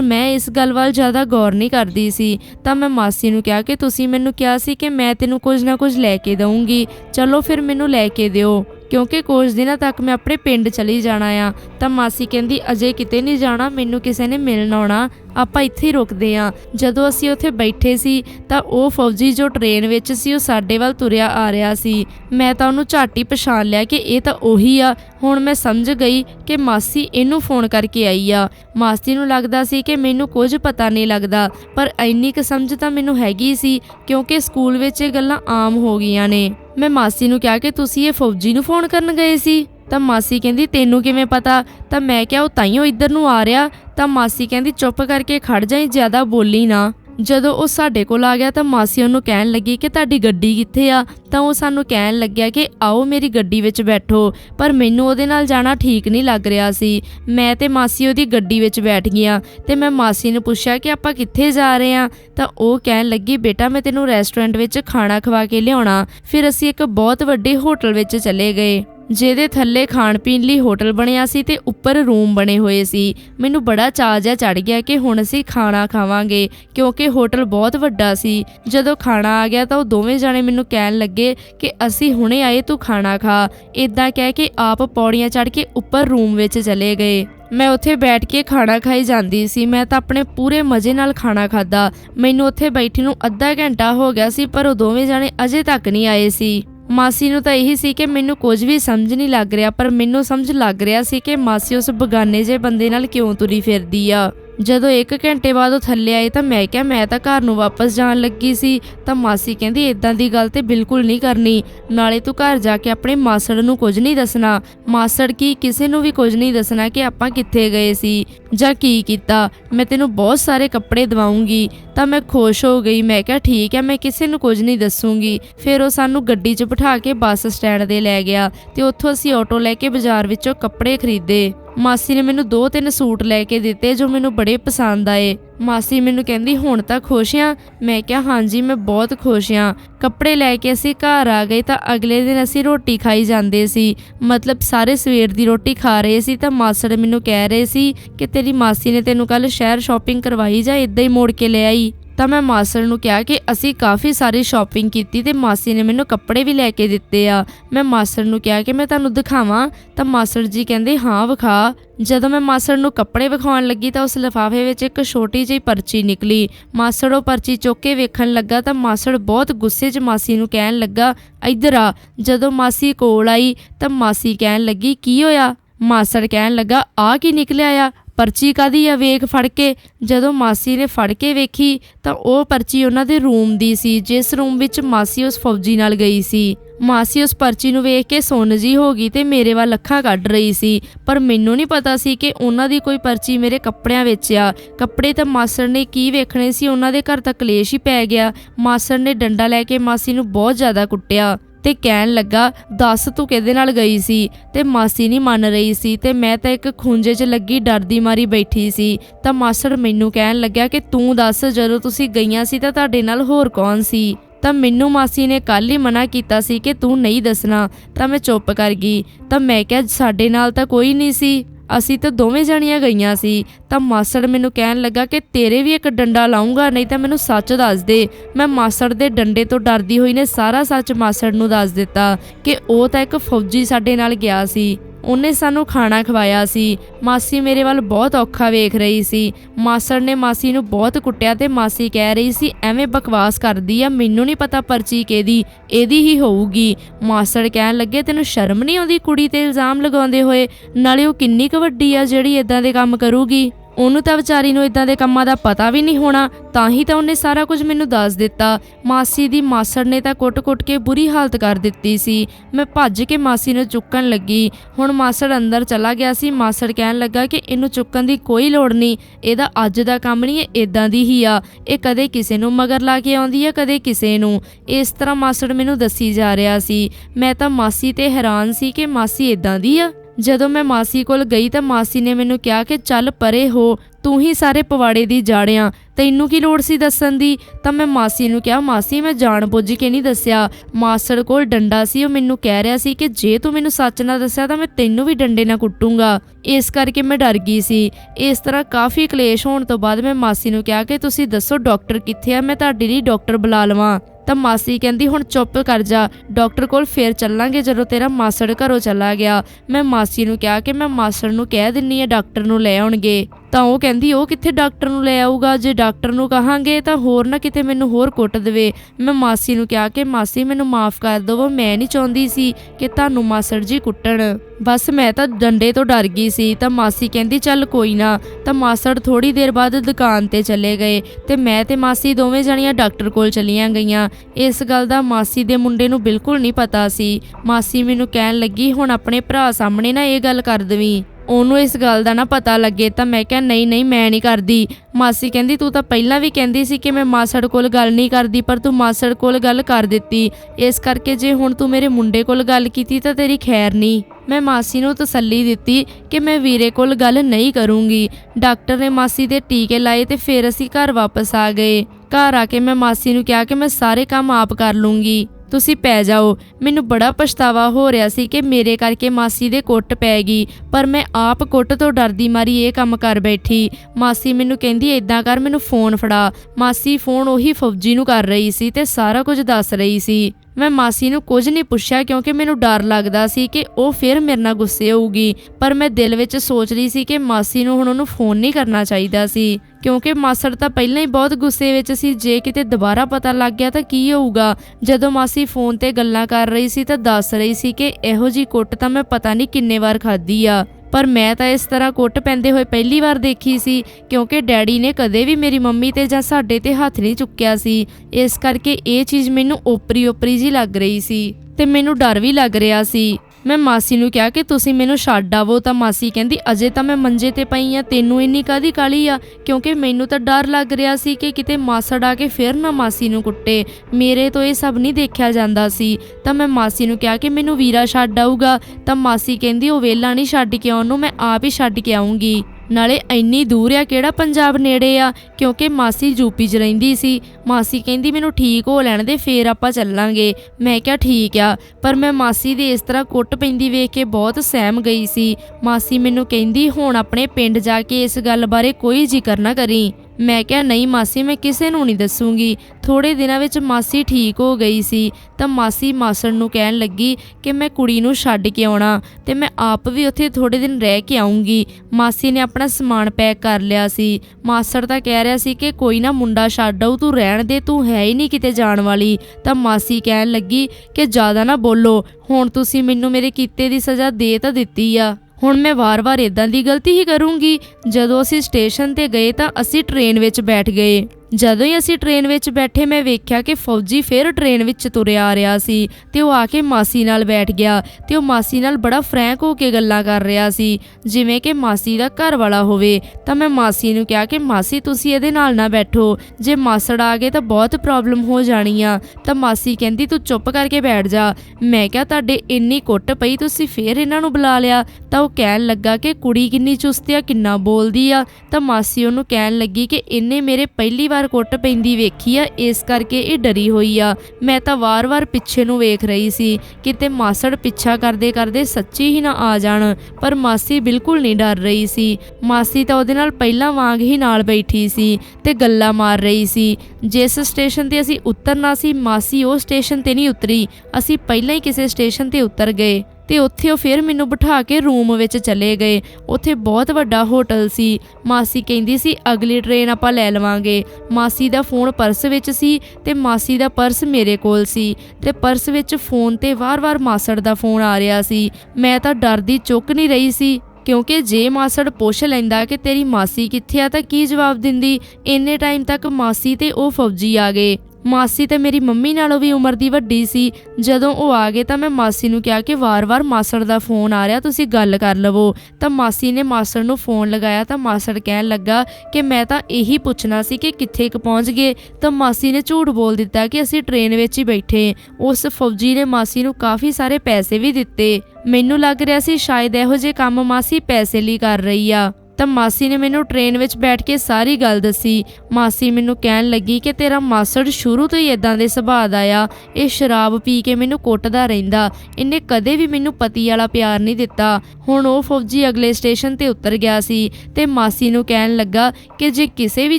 ਮੈਂ ਇਸ ਗੱਲ ਵੱਲ ਜ਼ਿਆਦਾ ਗੌਰ ਨਹੀਂ ਕਰਦੀ ਸੀ। ਤਾਂ ਮੈਂ ਮਾਸੀ ਨੂੰ ਕਿਹਾ ਕਿ ਤੁਸੀਂ ਮੈਨੂੰ ਕਿਹਾ ਸੀ ਕਿ ਮੈਂ ਤੈਨੂੰ ਕੁਝ ਨਾ ਕੁਝ ਲੈ ਕੇ ਦਊਂਗੀ। ਚਲੋ ਫਿਰ ਮੈਨੂੰ ਲੈ ਕੇ ਦਿਓ। ਕਿਉਂਕਿ ਕੁਝ ਦਿਨਾਂ ਤੱਕ ਮੈਂ ਆਪਣੇ ਪਿੰਡ ਚਲੀ ਜਾਣਾ ਆ। ਤਾਂ ਮਾਸੀ ਕਹਿੰਦੀ, ਅਜੇ ਕਿਤੇ ਨਹੀਂ ਜਾਣਾ, ਮੈਨੂੰ ਕਿਸੇ ਨੇ ਮਿਲਣ ਆਉਣਾ। ਆਪਾਂ ਇੱਥੇ ਹੀ ਰੁਕਦੇ ਆ ਜਦੋਂ ਅਸੀਂ ਉੱਥੇ ਬੈਠੇ ਸੀ, ਤਾਂ ਉਹ ਫੌਜੀ ਜੋ ਟ੍ਰੇਨ ਵਿੱਚ ਸੀ, ਉਹ ਸਾਡੇ ਵੱਲ ਤੁਰਿਆ ਆ ਰਿਹਾ ਸੀ। ਮੈਂ ਤਾਂ ਉਹਨੂੰ ਝਾਟੀ ਪਛਾਣ ਲਿਆ ਕਿ ਇਹ ਤਾਂ ਉਹੀ ਆ। ਹੁਣ ਮੈਂ ਸਮਝ ਗਈ ਕਿ ਮਾਸੀ ਇਹਨੂੰ ਫੋਨ ਕਰਕੇ ਆਈ ਆ। ਮਾਸੀ ਨੂੰ ਲੱਗਦਾ ਸੀ ਕਿ ਮੈਨੂੰ ਕੁਝ ਪਤਾ ਨਹੀਂ ਲੱਗਦਾ, ਪਰ ਇੰਨੀ ਕੁ ਸਮਝ ਤਾਂ ਮੈਨੂੰ ਹੈਗੀ ਸੀ, ਕਿਉਂਕਿ ਸਕੂਲ ਵਿੱਚ ਇਹ ਗੱਲਾਂ ਆਮ ਹੋ ਗਈਆਂ ਨੇ। ਮੈਂ ਮਾਸੀ ਨੂੰ ਕਿਹਾ ਕਿ ਤੁਸੀਂ ਇਹ ਫੌਜੀ ਨੂੰ ਫੋਨ ਕਰਨ ਗਏ ਸੀ। ਤਾਂ ਮਾਸੀ ਕਹਿੰਦੀ, ਤੈਨੂੰ ਕਿਵੇਂ ਪਤਾ? ਤਾਂ ਮੈਂ ਕਿਹਾ, ਉਹ ਤਾਈਓ ਇੱਧਰ ਨੂੰ ਆ ਰਿਹਾ। ਤਾਂ ਮਾਸੀ ਕਹਿੰਦੀ, ਚੁੱਪ ਕਰਕੇ ਖੜ ਜਾਈ ਜ਼ਿਆਦਾ ਬੋਲੀ ਨਾ। ਜਦੋਂ ਉਹ ਸਾਡੇ ਕੋਲ ਆ ਗਿਆ, ਤਾਂ ਮਾਸੀ ਉਹਨੂੰ ਕਹਿਣ ਲੱਗੀ ਕਿ ਤੁਹਾਡੀ ਗੱਡੀ ਕਿੱਥੇ ਆ? ਤਾਂ ਉਹ ਸਾਨੂੰ ਕਹਿਣ ਲੱਗਿਆ ਕਿ, ਆਓ ਮੇਰੀ ਗੱਡੀ ਵਿੱਚ ਬੈਠੋ। ਪਰ ਮੈਨੂੰ ਉਹਦੇ ਨਾਲ ਜਾਣਾ ਠੀਕ ਨਹੀਂ ਲੱਗ ਰਿਹਾ ਸੀ। ਮੈਂ ਤੇ ਮਾਸੀ ਉਹਦੀ ਗੱਡੀ ਵਿੱਚ ਬੈਠ ਗਈਆਂ ਤੇ ਮੈਂ ਮਾਸੀ ਨੂੰ ਪੁੱਛਿਆ ਕਿ ਆਪਾਂ ਕਿੱਥੇ ਜਾ ਰਹੇ ਆ? ਤਾਂ ਉਹ ਕਹਿਣ ਲੱਗੀ, ਬੇਟਾ, ਮੈਂ ਤੈਨੂੰ ਰੈਸਟੋਰੈਂਟ ਵਿੱਚ ਖਾਣਾ ਖਵਾ ਕੇ ਲਿਆਉਣਾ। ਫਿਰ ਅਸੀਂ ਇੱਕ ਬਹੁਤ ਵੱਡੇ ਹੋਟਲ ਵਿੱਚ ਚਲੇ ਗਏ। ਜਿਹਦੇ ਥੱਲੇ ਖਾਣ ਪੀਣ ਲਈ ਹੋਟਲ ਬਣਿਆ ਸੀ ਤੇ ਉੱਪਰ ਰੂਮ ਬਣੇ ਹੋਏ ਸੀ। ਮੈਨੂੰ ਬੜਾ ਚਾਅ ਜਿਹਾ ਚੜ ਗਿਆ ਕਿ ਹੁਣ ਅਸੀਂ ਖਾਣਾ ਖਾਵਾਂਗੇ, ਕਿਉਂਕਿ ਹੋਟਲ ਬਹੁਤ ਵੱਡਾ ਸੀ। ਜਦੋਂ ਖਾਣਾ ਆ ਗਿਆ ਤਾਂ ਉਹ ਦੋਵੇਂ ਜਾਣੇ ਮੈਨੂੰ ਕਹਿਣ ਲੱਗੇ ਕਿ ਅਸੀਂ ਹੁਣੇ ਆਏ, ਤੂੰ ਖਾਣਾ ਖਾ। ਇਦਾਂ ਕਹਿ ਕੇ ਆਪ ਪੌੜੀਆਂ ਚੜ ਕੇ ਉੱਪਰ ਰੂਮ ਵਿੱਚ ਚਲੇ ਗਏ। ਮੈਂ ਉੱਥੇ ਬੈਠ ਕੇ ਖਾਣਾ ਖਾਈ ਜਾਂਦੀ ਸੀ। ਮੈਂ ਤਾਂ ਆਪਣੇ ਪੂਰੇ ਮਜ਼ੇ ਨਾਲ ਖਾਣਾ ਖਾਦਾ ਮੈਨੂੰ ਉੱਥੇ ਬੈਠੀ ਨੂੰ ਅੱਧਾ ਘੰਟਾ ਹੋ ਗਿਆ ਸੀ, ਪਰ ਉਹ ਦੋਵੇਂ ਜਾਣੇ ਅਜੇ ਤੱਕ ਨਹੀਂ ਆਏ ਸੀ। ਮਾਸੀ ਨੂੰ ਤਾਂ ਇਹੀ ਸੀ ਕਿ ਮੈਨੂੰ ਕੁਝ ਵੀ ਸਮਝ ਨਹੀਂ ਲੱਗ ਰਿਹਾ, ਪਰ ਮੈਨੂੰ ਸਮਝ ਲੱਗ ਰਿਹਾ ਸੀ ਕਿ ਮਾਸੀ ਉਸ ਬਗਾਨੇ ਜੇ ਬੰਦੇ ਨਾਲ ਕਿਉਂ ਤੁਰੀ ਫਿਰਦੀ ਆ। ਜਦੋਂ 1 ਘੰਟੇ ਬਾਅਦ ਉਹ ਥੱਲੇ ਆਏ ਤਾਂ ਮੈਂ ਕਿਹਾ, ਮੈਂ ਤਾਂ ਘਰ ਨੂੰ ਵਾਪਸ ਜਾਣ ਲੱਗੀ ਸੀ। ਤਾਂ ਮਾਸੀ ਕਹਿੰਦੀ ਇਦਾਂ ਦੀ ਗੱਲ ਤੇ ਬਿਲਕੁਲ ਨਹੀਂ ਕਰਨੀ। ਨਾਲੇ ਤੂੰ ਘਰ ਜਾ ਕੇ ਆਪਣੇ ਮਾਸੜ ਨੂੰ ਕੁਝ ਨਹੀਂ ਦੱਸਣਾ। ਮਾਸੜ ਕੀ ਕਿਸੇ ਨੂੰ ਵੀ ਕੁਝ ਨਹੀਂ ਦੱਸਣਾ ਕਿ ਆਪਾਂ ਕਿੱਥੇ ਗਏ ਸੀ ਜਾਂ ਕੀ ਕੀਤਾ। ਮੈਂ ਤੈਨੂੰ ਬਹੁਤ ਸਾਰੇ ਕੱਪੜੇ ਦਵਾਉਂਗੀ। ਤਾਂ ਮੈਂ ਖੁਸ਼ ਹੋ ਗਈ। ਮੈਂ ਕਿਹਾ, ਠੀਕ ਹੈ, ਮੈਂ ਕਿਸੇ ਨੂੰ ਕੁਝ ਨਹੀਂ ਦੱਸੂਗੀ। ਫਿਰ ਉਹ ਸਾਨੂੰ ਗੱਡੀ 'ਚ ਬਿਠਾ ਕੇ ਬੱਸ ਸਟੈਂਡ ਦੇ ਲੈ ਗਿਆ ਤੇ ਉੱਥੋਂ ਅਸੀਂ ਆਟੋ ਲੈ ਕੇ ਬਾਜ਼ਾਰ ਵਿੱਚੋਂ ਕੱਪੜੇ ਖਰੀਦੇ। ਮਾਸੀ ਨੇ ਮੈਨੂੰ ਦੋ ਤਿੰਨ ਸੂਟ ਲੈ ਕੇ ਦਿੱਤੇ ਜੋ ਮੈਨੂੰ ਬੜੇ ਪਸੰਦ ਆਏ। ਮਾਸੀ ਮੈਨੂੰ ਕਹਿੰਦੀ, ਹੁਣ ਤਾਂ ਖੁਸ਼ ਆ। ਮੈਂ ਕਿਹਾ, ਹਾਂਜੀ, ਮੈਂ ਬਹੁਤ ਖੁਸ਼ ਆ। ਕੱਪੜੇ ਲੈ ਕੇ ਅਸੀਂ ਘਰ ਆ ਗਏ ਤਾਂ ਅਗਲੇ ਦਿਨ ਅਸੀਂ ਰੋਟੀ ਖਾਈ ਜਾਂਦੇ ਸੀ। ਮਤਲਬ ਸਾਰੇ ਸਵੇਰ ਦੀ ਰੋਟੀ ਖਾ ਰਹੇ ਸੀ ਤਾਂ ਮਾਸੜ ਮੈਨੂੰ ਕਹਿ ਰਹੇ ਸੀ ਕਿ ਤੇਰੀ ਮਾਸੀ ਨੇ ਤੈਨੂੰ ਕੱਲ ਸ਼ਹਿਰ ਸ਼ਾਪਿੰਗ ਕਰਵਾਈ ਜਾਂ ਇਦਾਂ ਹੀ ਮੋੜ ਕੇ ਲੈ ਆਈ। ਤਾਂ ਮੈਂ ਮਾਸੜ ਨੂੰ ਕਿਹਾ ਕਿ ਅਸੀਂ ਕਾਫੀ ਸਾਰੀ ਸ਼ਾਪਿੰਗ ਕੀਤੀ ਤੇ ਮਾਸੀ ਨੇ ਮੈਨੂੰ ਕੱਪੜੇ ਵੀ ਲੈ ਕੇ ਦਿੱਤੇ ਆ। ਮੈਂ ਮਾਸੜ ਨੂੰ ਕਿਹਾ ਕਿ ਮੈਂ ਤੁਹਾਨੂੰ ਦਿਖਾਵਾਂ। ਤਾਂ ਮਾਸੜ ਜੀ ਕਹਿੰਦੇ, ਹਾਂ, ਵਿਖਾ। ਜਦੋਂ ਮੈਂ ਮਾਸੜ ਨੂੰ ਕੱਪੜੇ ਵਿਖਾਉਣ ਲੱਗੀ ਤਾਂ ਉਸ ਲਿਫਾਫੇ ਵਿੱਚ ਇੱਕ ਛੋਟੀ ਜਿਹੀ ਪਰਚੀ ਨਿਕਲੀ। ਮਾਸੜ ਉਹ ਪਰਚੀ ਚੁੱਕ ਕੇ ਵੇਖਣ ਲੱਗਾ ਤਾਂ ਮਾਸੜ ਬਹੁਤ ਗੁੱਸੇ 'ਚ ਮਾਸੀ ਨੂੰ ਕਹਿਣ ਲੱਗਾ, ਇੱਧਰ ਆ। ਜਦੋਂ ਮਾਸੀ ਕੋਲ ਆਈ ਤਾਂ ਮਾਸੀ ਕਹਿਣ ਲੱਗੀ, ਕੀ ਹੋਇਆ? ਮਾਸੜ ਕਹਿਣ ਲੱਗਾ ਆ ਕੀ ਨਿਕਲਿਆ ਆ? ਪਰਚੀ ਕਾਦੀ ਆ ਵੇਖ ਫੜ ਕੇ? ਜਦੋਂ ਮਾਸੀ ਨੇ ਫੜ ਕੇ ਵੇਖੀ ਤਾਂ ਉਹ ਪਰਚੀ ਉਹਨਾਂ ਦੇ ਰੂਮ ਦੀ ਸੀ, ਜਿਸ ਰੂਮ ਵਿੱਚ ਮਾਸੀ ਉਸ ਫੌਜੀ ਨਾਲ ਗਈ ਸੀ। ਮਾਸੀ ਉਸ ਪਰਚੀ ਨੂੰ ਵੇਖ ਕੇ ਸੁੰਨ ਜੀ ਹੋ ਗਈ ਤੇ ਮੇਰੇ ਵੱਲ ਅੱਖਾਂ ਕੱਢ ਰਹੀ ਸੀ। ਪਰ ਮੈਨੂੰ ਨਹੀਂ ਪਤਾ ਸੀ ਕਿ ਉਹਨਾਂ ਦੀ ਕੋਈ ਪਰਚੀ ਮੇਰੇ ਕੱਪੜਿਆਂ ਵਿੱਚ ਆ। ਕੱਪੜੇ ਤਾਂ ਮਾਸੜ ਨੇ ਕੀ ਵੇਖਣੇ ਸੀ, ਉਹਨਾਂ ਦੇ ਘਰ ਤਾਂ ਕਲੇਸ਼ ਹੀ ਪੈ ਗਿਆ। ਮਾਸੜ ਨੇ ਡੰਡਾ ਲੈ ਕੇ ਮਾਸੀ ਨੂੰ ਬਹੁਤ ਜ਼ਿਆਦਾ ਕੁੱਟਿਆ। ਤੇ ਕਹਿਣ ਲੱਗਾ, ਦੱਸ ਤੂੰ ਕਿਹਦੇ ਨਾਲ ਗਈ ਸੀ? ਤੇ ਮਾਸੀ ਨਹੀਂ ਮੰਨ ਰਹੀ ਸੀ ਤੇ ਮੈਂ ਤਾਂ ਇੱਕ ਖੁੰਝੇ 'ਚ ਲੱਗੀ ਡਰਦੀ ਮਾਰੀ ਬੈਠੀ ਸੀ। ਤਾਂ ਮਾਸੜ ਮੈਨੂੰ ਕਹਿਣ ਲੱਗਿਆ ਕਿ ਤੂੰ ਦੱਸ, ਜਦੋਂ ਤੁਸੀਂ ਗਈਆਂ ਸੀ ਤਾਂ ਤੁਹਾਡੇ ਨਾਲ ਹੋਰ ਕੌਣ ਸੀ? ਤਾਂ ਮੈਨੂੰ ਮਾਸੀ ਨੇ ਕੱਲ ਹੀ ਮਨਾ ਕੀਤਾ ਸੀ ਕਿ ਤੂੰ ਨਹੀਂ ਦੱਸਣਾ। ਤਾਂ ਮੈਂ ਚੁੱਪ ਕਰ ਗਈ। ਤਾਂ ਮੈਂ ਕਿਹਾ, ਸਾਡੇ ਨਾਲ ਤਾਂ ਕੋਈ ਨਹੀਂ ਸੀ। ਅਸੀਂ ਤਾਂ ਦੋਵੇਂ ਜਣੀਆਂ ਗਈਆਂ ਸੀ, ਤਾਂ ਮਾਸੜ ਮੈਨੂੰ ਕਹਿਣ ਲੱਗਾ ਕਿ ਤੇਰੇ ਵੀ ਇੱਕ ਡੰਡਾ ਲਾਉਂਗਾ ਨਹੀਂ ਤਾਂ ਮੈਨੂੰ ਸੱਚ ਦੱਸ ਦੇ। ਮੈਂ ਮਾਸੜ ਦੇ ਡੰਡੇ ਤੋਂ ਡਰਦੀ ਹੋਈ ਨੇ ਸਾਰਾ ਸੱਚ ਮਾਸੜ ਨੂੰ ਦੱਸ ਦਿੱਤਾ ਕਿ ਉਹ ਤਾਂ ਇੱਕ ਫੌਜੀ ਸਾਡੇ ਨਾਲ ਗਿਆ ਸੀ। ਉਹਨੇ ਸਾਨੂੰ ਖਾਣਾ ਖਵਾਇਆ ਸੀ। ਮਾਸੀ ਮੇਰੇ ਵੱਲ ਬਹੁਤ ਔਖਾ ਵੇਖ ਰਹੀ ਸੀ। ਮਾਸੜ ਨੇ ਮਾਸੀ ਨੂੰ ਬਹੁਤ ਕੁੱਟਿਆ ਤੇ ਮਾਸੀ ਕਹਿ ਰਹੀ ਸੀ, ਐਵੇਂ ਬਕਵਾਸ ਕਰਦੀ ਆ, ਮੈਨੂੰ ਨਹੀਂ ਪਤਾ ਪਰਚੀ ਕਿਹਦੀ, ਇਹਦੀ ਹੀ ਹੋਊਗੀ। ਮਾਸੜ ਕਹਿਣ ਲੱਗੇ, ਤੈਨੂੰ ਸ਼ਰਮ ਨਹੀਂ ਆਉਂਦੀ ਕੁੜੀ ਤੇ ਇਲਜ਼ਾਮ ਲਗਾਉਂਦੇ ਹੋਏ? ਨਾਲੇ ਉਹ ਕਿੰਨੀ ਕੁ ਵੱਡੀ ਆ ਜਿਹੜੀ ਇਦਾਂ ਦੇ ਕੰਮ ਕਰੂਗੀ? ਉਹਨੂੰ ਤਾਂ ਵਿਚਾਰੀ ਨੂੰ ਇਦਾਂ ਦੇ ਕੰਮਾਂ ਦਾ ਪਤਾ ਵੀ ਨਹੀਂ ਹੋਣਾ, ਤਾਂ ਹੀ ਤਾਂ ਉਹਨੇ ਸਾਰਾ ਕੁਝ ਮੈਨੂੰ ਦੱਸ ਦਿੱਤਾ। ਮਾਸੀ ਦੀ ਮਾਸੜ ਨੇ ਤਾਂ ਕੁੱਟ-ਕੁੱਟ ਕੇ ਬੁਰੀ ਹਾਲਤ ਕਰ ਦਿੱਤੀ ਸੀ। ਮੈਂ ਭੱਜ ਕੇ ਮਾਸੀ ਨੂੰ ਚੁੱਕਣ ਲੱਗੀ। ਹੁਣ ਮਾਸੜ ਅੰਦਰ ਚਲਾ ਗਿਆ ਸੀ। ਮਾਸੜ ਕਹਿਣ ਲੱਗਾ ਕਿ ਇਹਨੂੰ ਚੁੱਕਣ ਦੀ ਕੋਈ ਲੋੜ ਨਹੀਂ। ਇਹਦਾ ਅੱਜ ਦਾ ਕੰਮ ਨਹੀਂ, ਇਹ ਇਦਾਂ ਦੀ ਹੀ ਆ। ਇਹ ਕਦੇ ਕਿਸੇ ਨੂੰ ਮਗਰ ਲਾ ਕੇ ਆਉਂਦੀ ਆ, ਕਦੇ ਕਿਸੇ ਨੂੰ। ਇਸ ਤਰ੍ਹਾਂ ਮਾਸੜ ਮੈਨੂੰ ਦੱਸੀ ਜਾ ਰਿਹਾ ਸੀ। ਮੈਂ ਤਾਂ ਮਾਸੀ ਤੇ ਹੈਰਾਨ ਸੀ ਕਿ ਮਾਸੀ ਇਦਾਂ ਦੀ ਆ। ਜਦੋਂ ਮੈਂ ਮਾਸੀ ਕੋਲ ਗਈ ਤਾਂ ਮਾਸੀ ਨੇ ਮੈਨੂੰ ਕਿਹਾ ਕਿ ਚੱਲ ਪਰੇ ਹੋ, ਤੂੰ ਹੀ ਸਾਰੇ ਪਵਾੜੇ ਦੀ ਜਾੜਿਆਂ ਤੈਨੂੰ ਕੀ ਲੋੜ ਸੀ ਦੱਸਣ ਦੀ? ਤਾਂ ਮੈਂ ਮਾਸੀ ਨੂੰ ਕਿਹਾ, ਮਾਸੀ, ਮੈਂ ਜਾਣ ਬੁੱਝ ਕੇ ਨਹੀਂ ਦੱਸਿਆ। ਮਾਸੜ ਕੋਲ ਡੰਡਾ ਸੀ, ਉਹ ਮੈਨੂੰ ਕਹਿ ਰਿਹਾ ਸੀ ਕਿ ਜੇ ਤੂੰ ਮੈਨੂੰ ਸੱਚ ਨਾ ਦੱਸਿਆ ਤਾਂ ਮੈਂ ਤੈਨੂੰ ਵੀ ਡੰਡੇ ਨਾਲ ਕੁੱਟੂੰਗਾ। ਇਸ ਕਰਕੇ ਮੈਂ ਡਰ ਗਈ ਸੀ। ਇਸ ਤਰ੍ਹਾਂ ਕਾਫੀ ਕਲੇਸ਼ ਹੋਣ ਤੋਂ ਬਾਅਦ ਮੈਂ ਮਾਸੀ ਨੂੰ ਕਿਹਾ ਕਿ ਤੁਸੀਂ ਦੱਸੋ ਡਾਕਟਰ ਕਿੱਥੇ ਆ, ਮੈਂ ਤੁਹਾਡੇ ਲਈ ਡਾਕਟਰ ਬੁਲਾ ਲਵਾਂ। ਤਾਂ ਮਾਸੀ ਕਹਿੰਦੀ, ਹੁਣ ਚੁੱਪ ਕਰ ਜਾ, ਡਾਕਟਰ ਕੋਲ ਫੇਰ ਚੱਲਾਂਗੇ ਜਦੋਂ ਤੇਰਾ ਮਾਸੜ ਘਰੋਂ ਚਲਾ ਗਿਆ। ਮੈਂ ਮਾਸੀ ਨੂੰ ਕਿਹਾ ਕਿ ਮੈਂ ਮਾਸੜ ਨੂੰ ਕਹਿ ਦਿੰਨੀ ਆ, ਡਾਕਟਰ ਨੂੰ ਲੈ ਆਉਣਗੇ। ਤਾਂ ਉਹ ਕਹਿੰਦੀ, ਉਹ ਕਿੱਥੇ ਡਾਕਟਰ ਨੂੰ ਲੈ ਆਊਗਾ? ਜੇ ਡਾਕਟਰ ਨੂੰ ਕਹਾਂਗੇ ਤਾਂ ਹੋਰ ਨਾ ਕਿਤੇ ਮੈਨੂੰ ਹੋਰ ਕੁੱਟ ਦੇਵੇ। ਮੈਂ ਮਾਸੀ ਨੂੰ ਕਿਹਾ ਕਿ, ਮਾਸੀ, ਮੈਨੂੰ ਮਾਫ ਕਰ ਦਿਓ ਮੈਂ ਨਹੀਂ ਚਾਹੁੰਦੀ ਸੀ ਕਿ ਤੁਹਾਨੂੰ ਮਾਸੜ ਜੀ ਕੁੱਟਣ। ਬਸ ਮੈਂ ਤਾਂ ਡੰਡੇ ਤੋਂ ਡਰ ਗਈ ਸੀ। ਤਾਂ ਮਾਸੀ ਕਹਿੰਦੀ, ਚੱਲ ਕੋਈ ਨਾ। ਤਾਂ ਮਾਸੜ ਥੋੜੀ ਦੇਰ ਬਾਅਦ ਦੁਕਾਨ ਤੇ ਚਲੇ ਗਏ ਤੇ ਮੈਂ ਤੇ ਮਾਸੀ ਦੋਵੇਂ ਜਣੀਆਂ ਡਾਕਟਰ ਕੋਲ ਚਲੀਆਂ ਗਈਆਂ। ਇਸ ਗੱਲ ਦਾ ਮਾਸੀ ਦੇ ਮੁੰਡੇ ਨੂੰ ਬਿਲਕੁਲ ਨਹੀਂ ਪਤਾ ਸੀ। ਮਾਸੀ ਮੈਨੂੰ ਕਹਿਣ ਲੱਗੀ, ਹੁਣ ਆਪਣੇ ਭਰਾ ਸਾਹਮਣੇ ਨਾ ਇਹ ਗੱਲ ਕਰ ਦਵੀਂ। ਉਹਨੂੰ ਇਸ ਗੱਲ ਦਾ ਨਾ ਪਤਾ ਲੱਗੇ ਤਾਂ ਮੈਂ ਕਿਹਾ, ਨਹੀਂ ਨਹੀਂ, ਮੈਂ ਨਹੀਂ ਕਰਦੀ। ਮਾਸੀ ਕਹਿੰਦੀ, ਤੂੰ ਤਾਂ ਪਹਿਲਾਂ ਵੀ ਕਹਿੰਦੀ ਸੀ ਕਿ ਮੈਂ ਮਾਸੜ ਕੋਲ ਗੱਲ ਨਹੀਂ ਕਰਦੀ, ਪਰ ਤੂੰ ਮਾਸੜ ਕੋਲ ਗੱਲ ਕਰ ਦਿੱਤੀ। ਇਸ ਕਰਕੇ ਜੇ ਹੁਣ ਤੂੰ ਮੇਰੇ ਮੁੰਡੇ ਕੋਲ ਗੱਲ ਕੀਤੀ ਤਾਂ ਤੇਰੀ ਖੈਰ ਨਹੀਂ। ਮੈਂ ਮਾਸੀ ਨੂੰ ਤਸੱਲੀ ਦਿੱਤੀ ਕਿ ਮੈਂ ਵੀਰੇ ਕੋਲ ਗੱਲ ਨਹੀਂ ਕਰੂੰਗੀ। ਡਾਕਟਰ ਨੇ ਮਾਸੀ ਦੇ ਟੀਕੇ ਲਾਏ ਤੇ ਫਿਰ ਅਸੀਂ ਘਰ ਵਾਪਸ ਆ ਗਏ। ਘਰ ਆ ਕੇ ਮੈਂ ਮਾਸੀ ਨੂੰ ਕਿਹਾ ਕਿ ਮੈਂ ਸਾਰੇ ਕੰਮ ਆਪ ਕਰ ਲੂੰਗੀ। ਤੁਸੀਂ ਪੈ ਜਾਓ। ਮੈਨੂੰ ਬੜਾ ਪਛਤਾਵਾ ਹੋ ਰਿਹਾ ਸੀ ਕਿ ਮੇਰੇ ਕਰਕੇ ਮਾਸੀ ਦੇ ਕੁੱਟ ਪੈ ਗਈ, ਪਰ ਮੈਂ ਆਪ ਕੁੱਟ ਤੋਂ ਡਰਦੀ ਮਾਰੀ ਇਹ ਕੰਮ ਕਰ ਬੈਠੀ। ਮਾਸੀ ਮੈਨੂੰ ਕਹਿੰਦੀ, ਏਦਾਂ ਕਰ, ਮੈਨੂੰ ਫੋਨ ਫੜਾ। ਮਾਸੀ ਫੋਨ ਉਹੀ ਫੌਜੀ ਨੂੰ ਕਰ ਰਹੀ ਸੀ ਤੇ ਸਾਰਾ ਕੁਝ ਦੱਸ ਰਹੀ ਸੀ। ਮੈਂ ਮਾਸੀ ਨੂੰ ਕੁਝ ਨਹੀਂ ਪੁੱਛਿਆ ਕਿਉਂਕਿ ਮੈਨੂੰ ਡਰ ਲੱਗਦਾ ਸੀ ਕਿ ਉਹ ਫਿਰ ਮੇਰੇ ਨਾਲ ਗੁੱਸੇ ਹੋਊਗੀ। ਪਰ ਮੈਂ ਦਿਲ ਵਿੱਚ ਸੋਚ ਰਹੀ ਸੀ ਕਿ ਮਾਸੀ ਨੂੰ ਹੁਣ ਉਹਨੂੰ ਫੋਨ ਨਹੀਂ ਕਰਨਾ ਚਾਹੀਦਾ ਸੀ। ਕਿਉਂਕਿ ਮਾਸੜ ਤਾਂ ਪਹਿਲਾਂ ਹੀ ਬਹੁਤ ਗੁੱਸੇ ਵਿੱਚ ਸੀ। ਜੇ ਕਿਤੇ ਦੁਬਾਰਾ ਪਤਾ ਲੱਗ ਗਿਆ ਤਾਂ ਕੀ ਹੋਊਗਾ? ਜਦੋਂ ਮਾਸੀ ਫੋਨ ਤੇ ਗੱਲਾਂ ਕਰ ਰਹੀ ਸੀ ਤਾਂ ਦੱਸ ਰਹੀ ਸੀ ਕਿ ਇਹੋ ਜੀ ਕੁੱਟ ਤਾਂ ਮੈਂ ਪਤਾ ਨਹੀਂ ਕਿੰਨੇ ਵਾਰ ਖਾਧੀ ਆ। ਪਰ ਮੈਂ ਤਾਂ ਇਸ ਤਰ੍ਹਾਂ ਕੁੱਟ ਪੈਂਦੇ ਹੋਏ ਪਹਿਲੀ ਵਾਰ ਦੇਖੀ ਸੀ, ਕਿਉਂਕਿ ਡੈਡੀ ਨੇ ਕਦੇ ਵੀ ਮੇਰੀ ਮੰਮੀ ਤੇ ਜਾਂ ਸਾਡੇ ਤੇ ਹੱਥ ਨਹੀਂ ਚੁੱਕਿਆ ਸੀ। ਇਸ ਕਰਕੇ ਇਹ ਚੀਜ਼ ਮੈਨੂੰ ਓਪਰੀ ਓਪਰੀ ਜੀ ਲੱਗ ਰਹੀ ਸੀ ਤੇ ਮੈਨੂੰ ਡਰ ਵੀ ਲੱਗ ਰਿਹਾ ਸੀ। ਮੈਂ ਮਾਸੀ ਨੂੰ ਕਿਹਾ ਕਿ ਤੁਸੀਂ ਮੈਨੂੰ ਛੱਡ ਆਵੋ, ਤਾਂ ਮਾਸੀ ਕਹਿੰਦੀ, ਅਜੇ ਤਾਂ ਮੈਂ ਮੰਜੇ ਤੇ ਪਈ ਆ, ਤੈਨੂੰ ਇੰਨੀ ਕਾਦੀ ਕਾਲੀ ਆ? ਕਿਉਂਕਿ ਮੈਨੂੰ ਤਾਂ ਡਰ ਲੱਗ ਰਿਹਾ ਸੀ ਕਿ ਕਿਤੇ ਮਾਸੜ ਆ ਕੇ ਫਿਰ ਨਾ ਮਾਸੀ ਨੂੰ ਕੁੱਟੇ। ਮੇਰੇ ਤੋਂ ਇਹ ਸਭ ਨਹੀਂ ਦੇਖਿਆ ਜਾਂਦਾ ਸੀ। ਤਾਂ ਮੈਂ ਮਾਸੀ ਨੂੰ ਕਿਹਾ ਕਿ ਮੈਨੂੰ ਵੀਰਾ ਛੱਡ ਆਊਗਾ। ਤਾਂ ਮਾਸੀ ਕਹਿੰਦੀ, ਉਹ ਵੇਲਾ ਨਹੀਂ ਛੱਡ ਕੇ ਆਉਣ ਨੂੰ, ਮੈਂ ਆਪ ਹੀ ਛੱਡ ਕੇ ਆਉਂਗੀ ਨਾਲੇ ਇੰਨੀ ਦੂਰ ਆ ਕਿਹੜਾ ਪੰਜਾਬ ਨੇੜੇ ਆ? ਕਿਉਂਕਿ ਮਾਸੀ ਯੂਪੀ 'ਚ ਰਹਿੰਦੀ ਸੀ। ਮਾਸੀ ਕਹਿੰਦੀ ਮੈਨੂੰ ਠੀਕ ਹੋ ਲੈਣ ਦੇ, ਫੇਰ ਆਪਾਂ ਚੱਲਾਂਗੇ। ਮੈਂ ਕਿਹਾ ਠੀਕ ਆ, ਪਰ ਮੈਂ ਮਾਸੀ ਦੇ ਇਸ ਤਰ੍ਹਾਂ ਕੁੱਟ ਪੈਂਦੀ ਵੇਖ ਕੇ ਬਹੁਤ ਸਹਿਮ ਗਈ ਸੀ। ਮਾਸੀ ਮੈਨੂੰ ਕਹਿੰਦੀ, ਹੁਣ ਆਪਣੇ ਪਿੰਡ ਜਾ ਕੇ ਇਸ ਗੱਲ ਬਾਰੇ ਕੋਈ ਜ਼ਿਕਰ ਨਾ ਕਰੀ। ਮੈਂ ਕਿਹਾ, ਨਹੀਂ ਮਾਸੀ, ਮੈਂ ਕਿਸੇ ਨੂੰ ਨਹੀਂ ਦੱਸੂਗੀ। ਥੋੜੇ ਦਿਨਾਂ ਵਿੱਚ ਮਾਸੀ ਠੀਕ ਹੋ ਗਈ ਸੀ। ਤਾਂ ਮਾਸੀ ਮਾਸੜ ਨੂੰ ਕਹਿਣ ਲੱਗੀ ਕਿ ਮੈਂ ਕੁੜੀ ਨੂੰ ਛੱਡ ਕੇ ਆਉਣਾ ਤੇ ਮੈਂ ਆਪ ਵੀ ਉੱਥੇ ਥੋੜੇ ਦਿਨ ਰਹਿ ਕੇ ਆਉਂਗੀ ਮਾਸੀ ਨੇ ਆਪਣਾ ਸਮਾਨ ਪੈਕ ਕਰ ਲਿਆ ਸੀ। ਮਾਸੜ ਤਾਂ ਕਹਿ ਰਿਹਾ ਸੀ ਕਿ ਕੋਈ ਨਾ ਮੁੰਡਾ ਛੱਡ ਆਊ, ਤੂੰ ਰਹਿਣ ਦੇ, ਤੂੰ ਹੈ ਹੀ ਨਹੀਂ ਕਿਤੇ ਜਾਣ ਵਾਲੀ। ਤਾਂ ਮਾਸੀ ਕਹਿਣ ਲੱਗੀ ਕਿ ਜ਼ਿਆਦਾ ਨਾ ਬੋਲੋ, ਹੁਣ ਤੁਸੀਂ ਮੈਨੂੰ ਮੇਰੇ ਕੀਤੇ ਦੀ ਸਜ਼ਾ ਦੇ ਤਾਂ ਦਿੱਤੀ ਆ। ਹੁਣ ਮੈਂ ਵਾਰ-ਵਾਰ ਇਦਾਂ ਦੀ ਗਲਤੀ ਹੀ ਕਰੂੰਗੀ। ਜਦੋਂ ਅਸੀਂ ਸਟੇਸ਼ਨ ਤੇ ਗਏ ਤਾਂ ਅਸੀਂ ਟ੍ਰੇਨ ਵਿੱਚ ਬੈਠ ਗਏ। ਜਦੋਂ ਹੀ ਅਸੀਂ ਟ੍ਰੇਨ ਵਿੱਚ ਬੈਠੇ, ਮੈਂ ਵੇਖਿਆ ਕਿ ਫੌਜੀ ਫਿਰ ਟ੍ਰੇਨ ਵਿੱਚ ਤੁਰਿਆ ਆ ਰਿਹਾ ਸੀ ਤੇ ਉਹ ਆ ਕੇ ਮਾਸੀ ਨਾਲ ਬੈਠ ਗਿਆ ਤੇ ਉਹ ਮਾਸੀ ਨਾਲ ਬੜਾ ਫਰੈਂਕ ਹੋ ਕੇ ਗੱਲਾਂ ਕਰ ਰਿਹਾ ਸੀ, ਜਿਵੇਂ ਕਿ ਮਾਸੀ ਦਾ ਘਰ ਵਾਲਾ ਹੋਵੇ। ਤਾਂ ਮੈਂ ਮਾਸੀ ਨੂੰ ਕਿਹਾ ਕਿ ਮਾਸੀ, ਤੁਸੀਂ ਇਹਦੇ ਨਾਲ ਨਾ ਬੈਠੋ, ਜੇ ਮਾਸੜ ਆ ਗਏ ਤਾਂ ਬਹੁਤ ਪ੍ਰੋਬਲਮ ਹੋ ਜਾਣੀ ਆ ਤਾਂ ਮਾਸੀ ਕਹਿੰਦੀ, ਤੂੰ ਚੁੱਪ ਕਰਕੇ ਬੈਠ ਜਾ। ਮੈਂ ਕਿਹਾ, ਤੁਹਾਡੇ ਇੰਨੀ ਕੁੱਟ ਪਈ, ਤੁਸੀਂ ਫੇਰ ਇਹਨਾਂ ਨੂੰ ਬੁਲਾ ਲਿਆ। ਤਾਂ ਉਹ ਕਹਿਣ ਲੱਗਾ ਕਿ ਕੁੜੀ ਕਿੰਨੀ ਚੁਸਤ ਆ, ਕਿੰਨਾ ਬੋਲਦੀ ਆ। ਤਾਂ ਮਾਸੀ ਉਹਨੂੰ ਕਹਿਣ ਲੱਗੀ ਕਿ ਇਹਨੇ ਮੇਰੇ ਪਹਿਲੀ ਵਾਰ ਕੁੱਟ ਪੈਂਦੀ ਵੇਖੀ ਆ, ਇਸ ਕਰਕੇ ਇਹ ਡਰੀ ਹੋਈ ਆ। ਮੈਂ ਤਾਂ ਵਾਰ-ਵਾਰ ਪਿੱਛੇ ਨੂੰ ਵੇਖ ਰਹੀ ਸੀ, ਕਿਤੇ ਮਾਸੜ ਪਿੱਛਾ ਕਰਦੇ ਕਰਦੇ ਸੱਚੀ ਹੀ ਨਾ ਆ ਜਾਣ, ਪਰ ਮਾਸੀ ਬਿਲਕੁਲ ਨਹੀਂ ਡਰ ਰਹੀ ਸੀ। ਮਾਸੀ ਤਾਂ ਉਹਦੇ ਨਾਲ ਪਹਿਲਾਂ ਵਾਂਗ ਹੀ ਨਾਲ ਬੈਠੀ ਸੀ ਤੇ ਗੱਲਾਂ ਮਾਰ ਰਹੀ ਸੀ। ਜਿਸ ਸਟੇਸ਼ਨ ਤੇ ਅਸੀਂ ਉਤਰਨਾ ਸੀ, ਮਾਸੀ ਉਹ ਸਟੇਸ਼ਨ ਤੇ ਨਹੀਂ ਉਤਰੀ, ਅਸੀਂ ਪਹਿਲਾਂ ਹੀ ਕਿਸੇ ਸਟੇਸ਼ਨ ਤੇ ਉਤਰ ਗਏ। ਤੇ ਉੱਥੇ ਉਹ ਫਿਰ ਮੈਨੂੰ ਬਿਠਾ ਕੇ ਰੂਮ ਵਿੱਚ ਚਲੇ ਗਏ। ਉੱਥੇ ਬਹੁਤ ਵੱਡਾ ਹੋਟਲ ਸੀ। ਮਾਸੀ ਕਹਿੰਦੀ ਸੀ, ਅਗਲੀ ਟ੍ਰੇਨ ਆਪਾਂ ਲੈ ਲਵਾਂਗੇ। ਮਾਸੀ ਦਾ ਫੋਨ ਪਰਸ ਵਿੱਚ ਸੀ ਤੇ ਮਾਸੀ ਦਾ ਪਰਸ ਮੇਰੇ ਕੋਲ ਸੀ ਤੇ ਪਰਸ ਵਿੱਚ ਫੋਨ ਤੇ ਵਾਰ-ਵਾਰ ਮਾਸੜ ਦਾ ਫੋਨ ਆ ਰਿਹਾ ਸੀ। ਮੈਂ ਤਾਂ ਡਰਦੀ ਚੁੱਕ ਨਹੀਂ ਰਹੀ ਸੀ, ਕਿਉਂਕਿ ਜੇ ਮਾਸੜ ਪੁੱਛ ਲੈਂਦਾ ਕਿ ਤੇਰੀ ਮਾਸੀ ਕਿੱਥੇ ਆ ਤਾਂ ਕੀ ਜਵਾਬ ਦਿੰਦੀ? ਇੰਨੇ ਟਾਈਮ ਤੱਕ ਮਾਸੀ ਤੇ ਉਹ ਫੌਜੀ ਆ ਗਏ। ਮਾਸੀ ਤੇ ਮੇਰੀ ਮੰਮੀ ਨਾਲੋਂ ਵੀ ਉਮਰ ਦੀ ਵੱਡੀ ਸੀ। ਜਦੋਂ ਉਹ ਆ ਗਏ ਤਾਂ ਮੈਂ ਮਾਸੀ ਨੂੰ ਕਿਹਾ ਕਿ ਵਾਰ-ਵਾਰ ਮਾਸੜ ਦਾ ਫੋਨ ਆ ਰਿਹਾ, ਤੁਸੀਂ ਗੱਲ ਕਰ ਲਵੋ। ਤਾਂ ਮਾਸੀ ਨੇ ਮਾਸੜ ਨੂੰ ਫੋਨ ਲਗਾਇਆ ਤਾਂ ਮਾਸੜ ਕਹਿਣ ਲੱਗਾ ਕਿ ਮੈਂ ਤਾਂ ਇਹੀ ਪੁੱਛਣਾ ਸੀ ਕਿ ਕਿੱਥੇ ਕੁ ਪਹੁੰਚ ਗਏ। ਤਾਂ ਮਾਸੀ ਨੇ ਝੂਠ ਬੋਲ ਦਿੱਤਾ ਕਿ ਅਸੀਂ ਟ੍ਰੇਨ ਵਿੱਚ ਹੀ ਬੈਠੇ। ਉਸ ਫੌਜੀ ਨੇ ਮਾਸੀ ਨੂੰ ਕਾਫੀ ਸਾਰੇ ਪੈਸੇ ਵੀ ਦਿੱਤੇ। ਮੈਨੂੰ ਲੱਗ ਰਿਹਾ ਸੀ ਸ਼ਾਇਦ ਇਹੋ ਜਿਹੇ ਕੰਮ ਮਾਸੀ ਪੈਸੇ ਲਈ ਕਰ ਰਹੀ ਆ। ਤਾਂ ਮਾਸੀ ਨੇ ਮੈਨੂੰ ਟ੍ਰੇਨ ਵਿੱਚ ਬੈਠ ਕੇ ਸਾਰੀ ਗੱਲ ਦੱਸੀ। ਮਾਸੀ ਮੈਨੂੰ ਕਹਿਣ ਲੱਗੀ ਕਿ ਤੇਰਾ ਮਾਸੜ ਸ਼ੁਰੂ ਤੋਂ ਹੀ ਇਦਾਂ ਦੇ ਸੁਭਾਅ ਦਾ ਆ। ਇਹ ਸ਼ਰਾਬ ਪੀ ਕੇ ਮੈਨੂੰ ਕੁੱਟਦਾ ਰਹਿੰਦਾ। ਇਹਨੇ ਕਦੇ ਵੀ ਮੈਨੂੰ ਪਤੀ ਵਾਲਾ ਪਿਆਰ ਨਹੀਂ ਦਿੱਤਾ। ਹੁਣ ਉਹ ਫੌਜੀ ਅਗਲੇ ਸਟੇਸ਼ਨ ਤੇ ਉਤਰ ਗਿਆ ਸੀ ਤੇ ਮਾਸੀ ਨੂੰ ਕਹਿਣ ਲੱਗਾ ਕਿ ਜੇ ਕਿਸੇ ਵੀ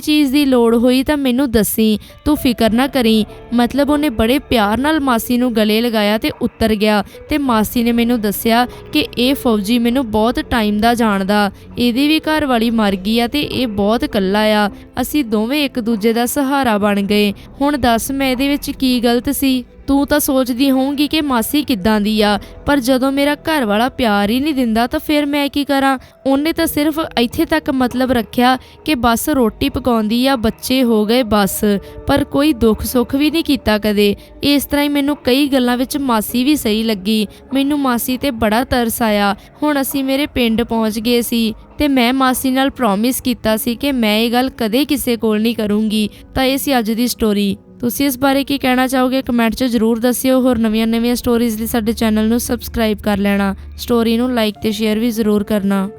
ਚੀਜ਼ ਦੀ ਲੋੜ ਹੋਈ ਤਾਂ ਮੈਨੂੰ ਦੱਸੀ। ਤੂੰ ਫਿਕਰ ਨਾ ਕਰੀ। ਮਤਲਬ ਉਹਨੇ ਬੜੇ ਪਿਆਰ ਨਾਲ ਮਾਸੀ ਨੂੰ ਗਲੇ ਲਗਾਇਆ ਤੇ ਉਤਰ ਗਿਆ। ਤੇ ਮਾਸੀ ਨੇ ਮੈਨੂੰ ਦੱਸਿਆ ਕਿ ਇਹ ਫੌਜੀ ਮੈਨੂੰ ਬਹੁਤ ਟਾਈਮ ਦਾ ਜਾਣਦਾ। ਇਹਦੀ ਵੀ ਘਰ ਵਾਲੀ ਮਰ ਗਈ ਆ ਤੇ ਇਹ ਬਹੁਤ ਇਕੱਲਾ ਆ। ਅਸੀਂ ਦੋਵੇਂ ਇੱਕ ਦੂਜੇ ਦਾ ਸਹਾਰਾ ਬਣ ਗਏ। ਹੁਣ ਦੱਸ ਮੈਂ ਇਹਦੇ ਵਿੱਚ ਕੀ ਗਲਤ ਸੀ? ਤੂੰ ਤਾਂ ਸੋਚਦੀ ਹੋਊਂਗੀ ਕਿ ਮਾਸੀ ਕਿੱਦਾਂ ਦੀ ਆ, ਪਰ ਜਦੋਂ ਮੇਰਾ ਘਰ ਵਾਲਾ ਪਿਆਰ ਹੀ ਨਹੀਂ ਦਿੰਦਾ ਤਾਂ ਫਿਰ ਮੈਂ ਕੀ ਕਰਾਂ? ਉਹਨੇ ਤਾਂ ਸਿਰਫ ਇੱਥੇ ਤੱਕ ਮਤਲਬ ਰੱਖਿਆ ਕਿ ਬਸ ਰੋਟੀ ਪਕਾਉਂਦੀ ਆ, ਬੱਚੇ ਹੋ ਗਏ ਬਸ, ਪਰ ਕੋਈ ਦੁੱਖ ਸੁੱਖ ਵੀ ਨਹੀਂ ਕੀਤਾ ਕਦੇ। ਇਸ ਤਰ੍ਹਾਂ ਹੀ ਮੈਨੂੰ ਕਈ ਗੱਲਾਂ ਵਿੱਚ ਮਾਸੀ ਵੀ ਸਹੀ ਲੱਗੀ। ਮੈਨੂੰ ਮਾਸੀ ਤੇ ਬੜਾ ਤਰਸ ਆਇਆ। ਹੁਣ ਅਸੀਂ ਮੇਰੇ ਪਿੰਡ ਪਹੁੰਚ ਗਏ ਸੀ ਤੇ ਮੈਂ ਮਾਸੀ ਨਾਲ ਪ੍ਰੋਮਿਸ ਕੀਤਾ ਸੀ ਕਿ ਮੈਂ ਇਹ ਗੱਲ ਕਦੇ ਕਿਸੇ ਕੋਲ ਨਹੀਂ ਕਰੂੰਗੀ। ਤਾਂ ਇਹ ਸੀ ਅੱਜ ਦੀ ਸਟੋਰੀ ਤੁਸੀਂ ਇਸ ਬਾਰੇ ਕੀ ਕਹਿਣਾ ਚਾਹੋਗੇ? ਕਮੈਂਟ 'ਚ ਜ਼ਰੂਰ ਦੱਸਿਓ। ਹੋਰ ਨਵੀਆਂ-ਨਵੀਆਂ ਸਟੋਰੀਜ਼ ਲਈ ਸਾਡੇ ਚੈਨਲ ਨੂੰ ਸਬਸਕ੍ਰਾਈਬ ਕਰ ਲੈਣਾ। ਸਟੋਰੀ ਨੂੰ ਲਾਈਕ ਤੇ ਸ਼ੇਅਰ ਵੀ ਜ਼ਰੂਰ ਕਰਨਾ।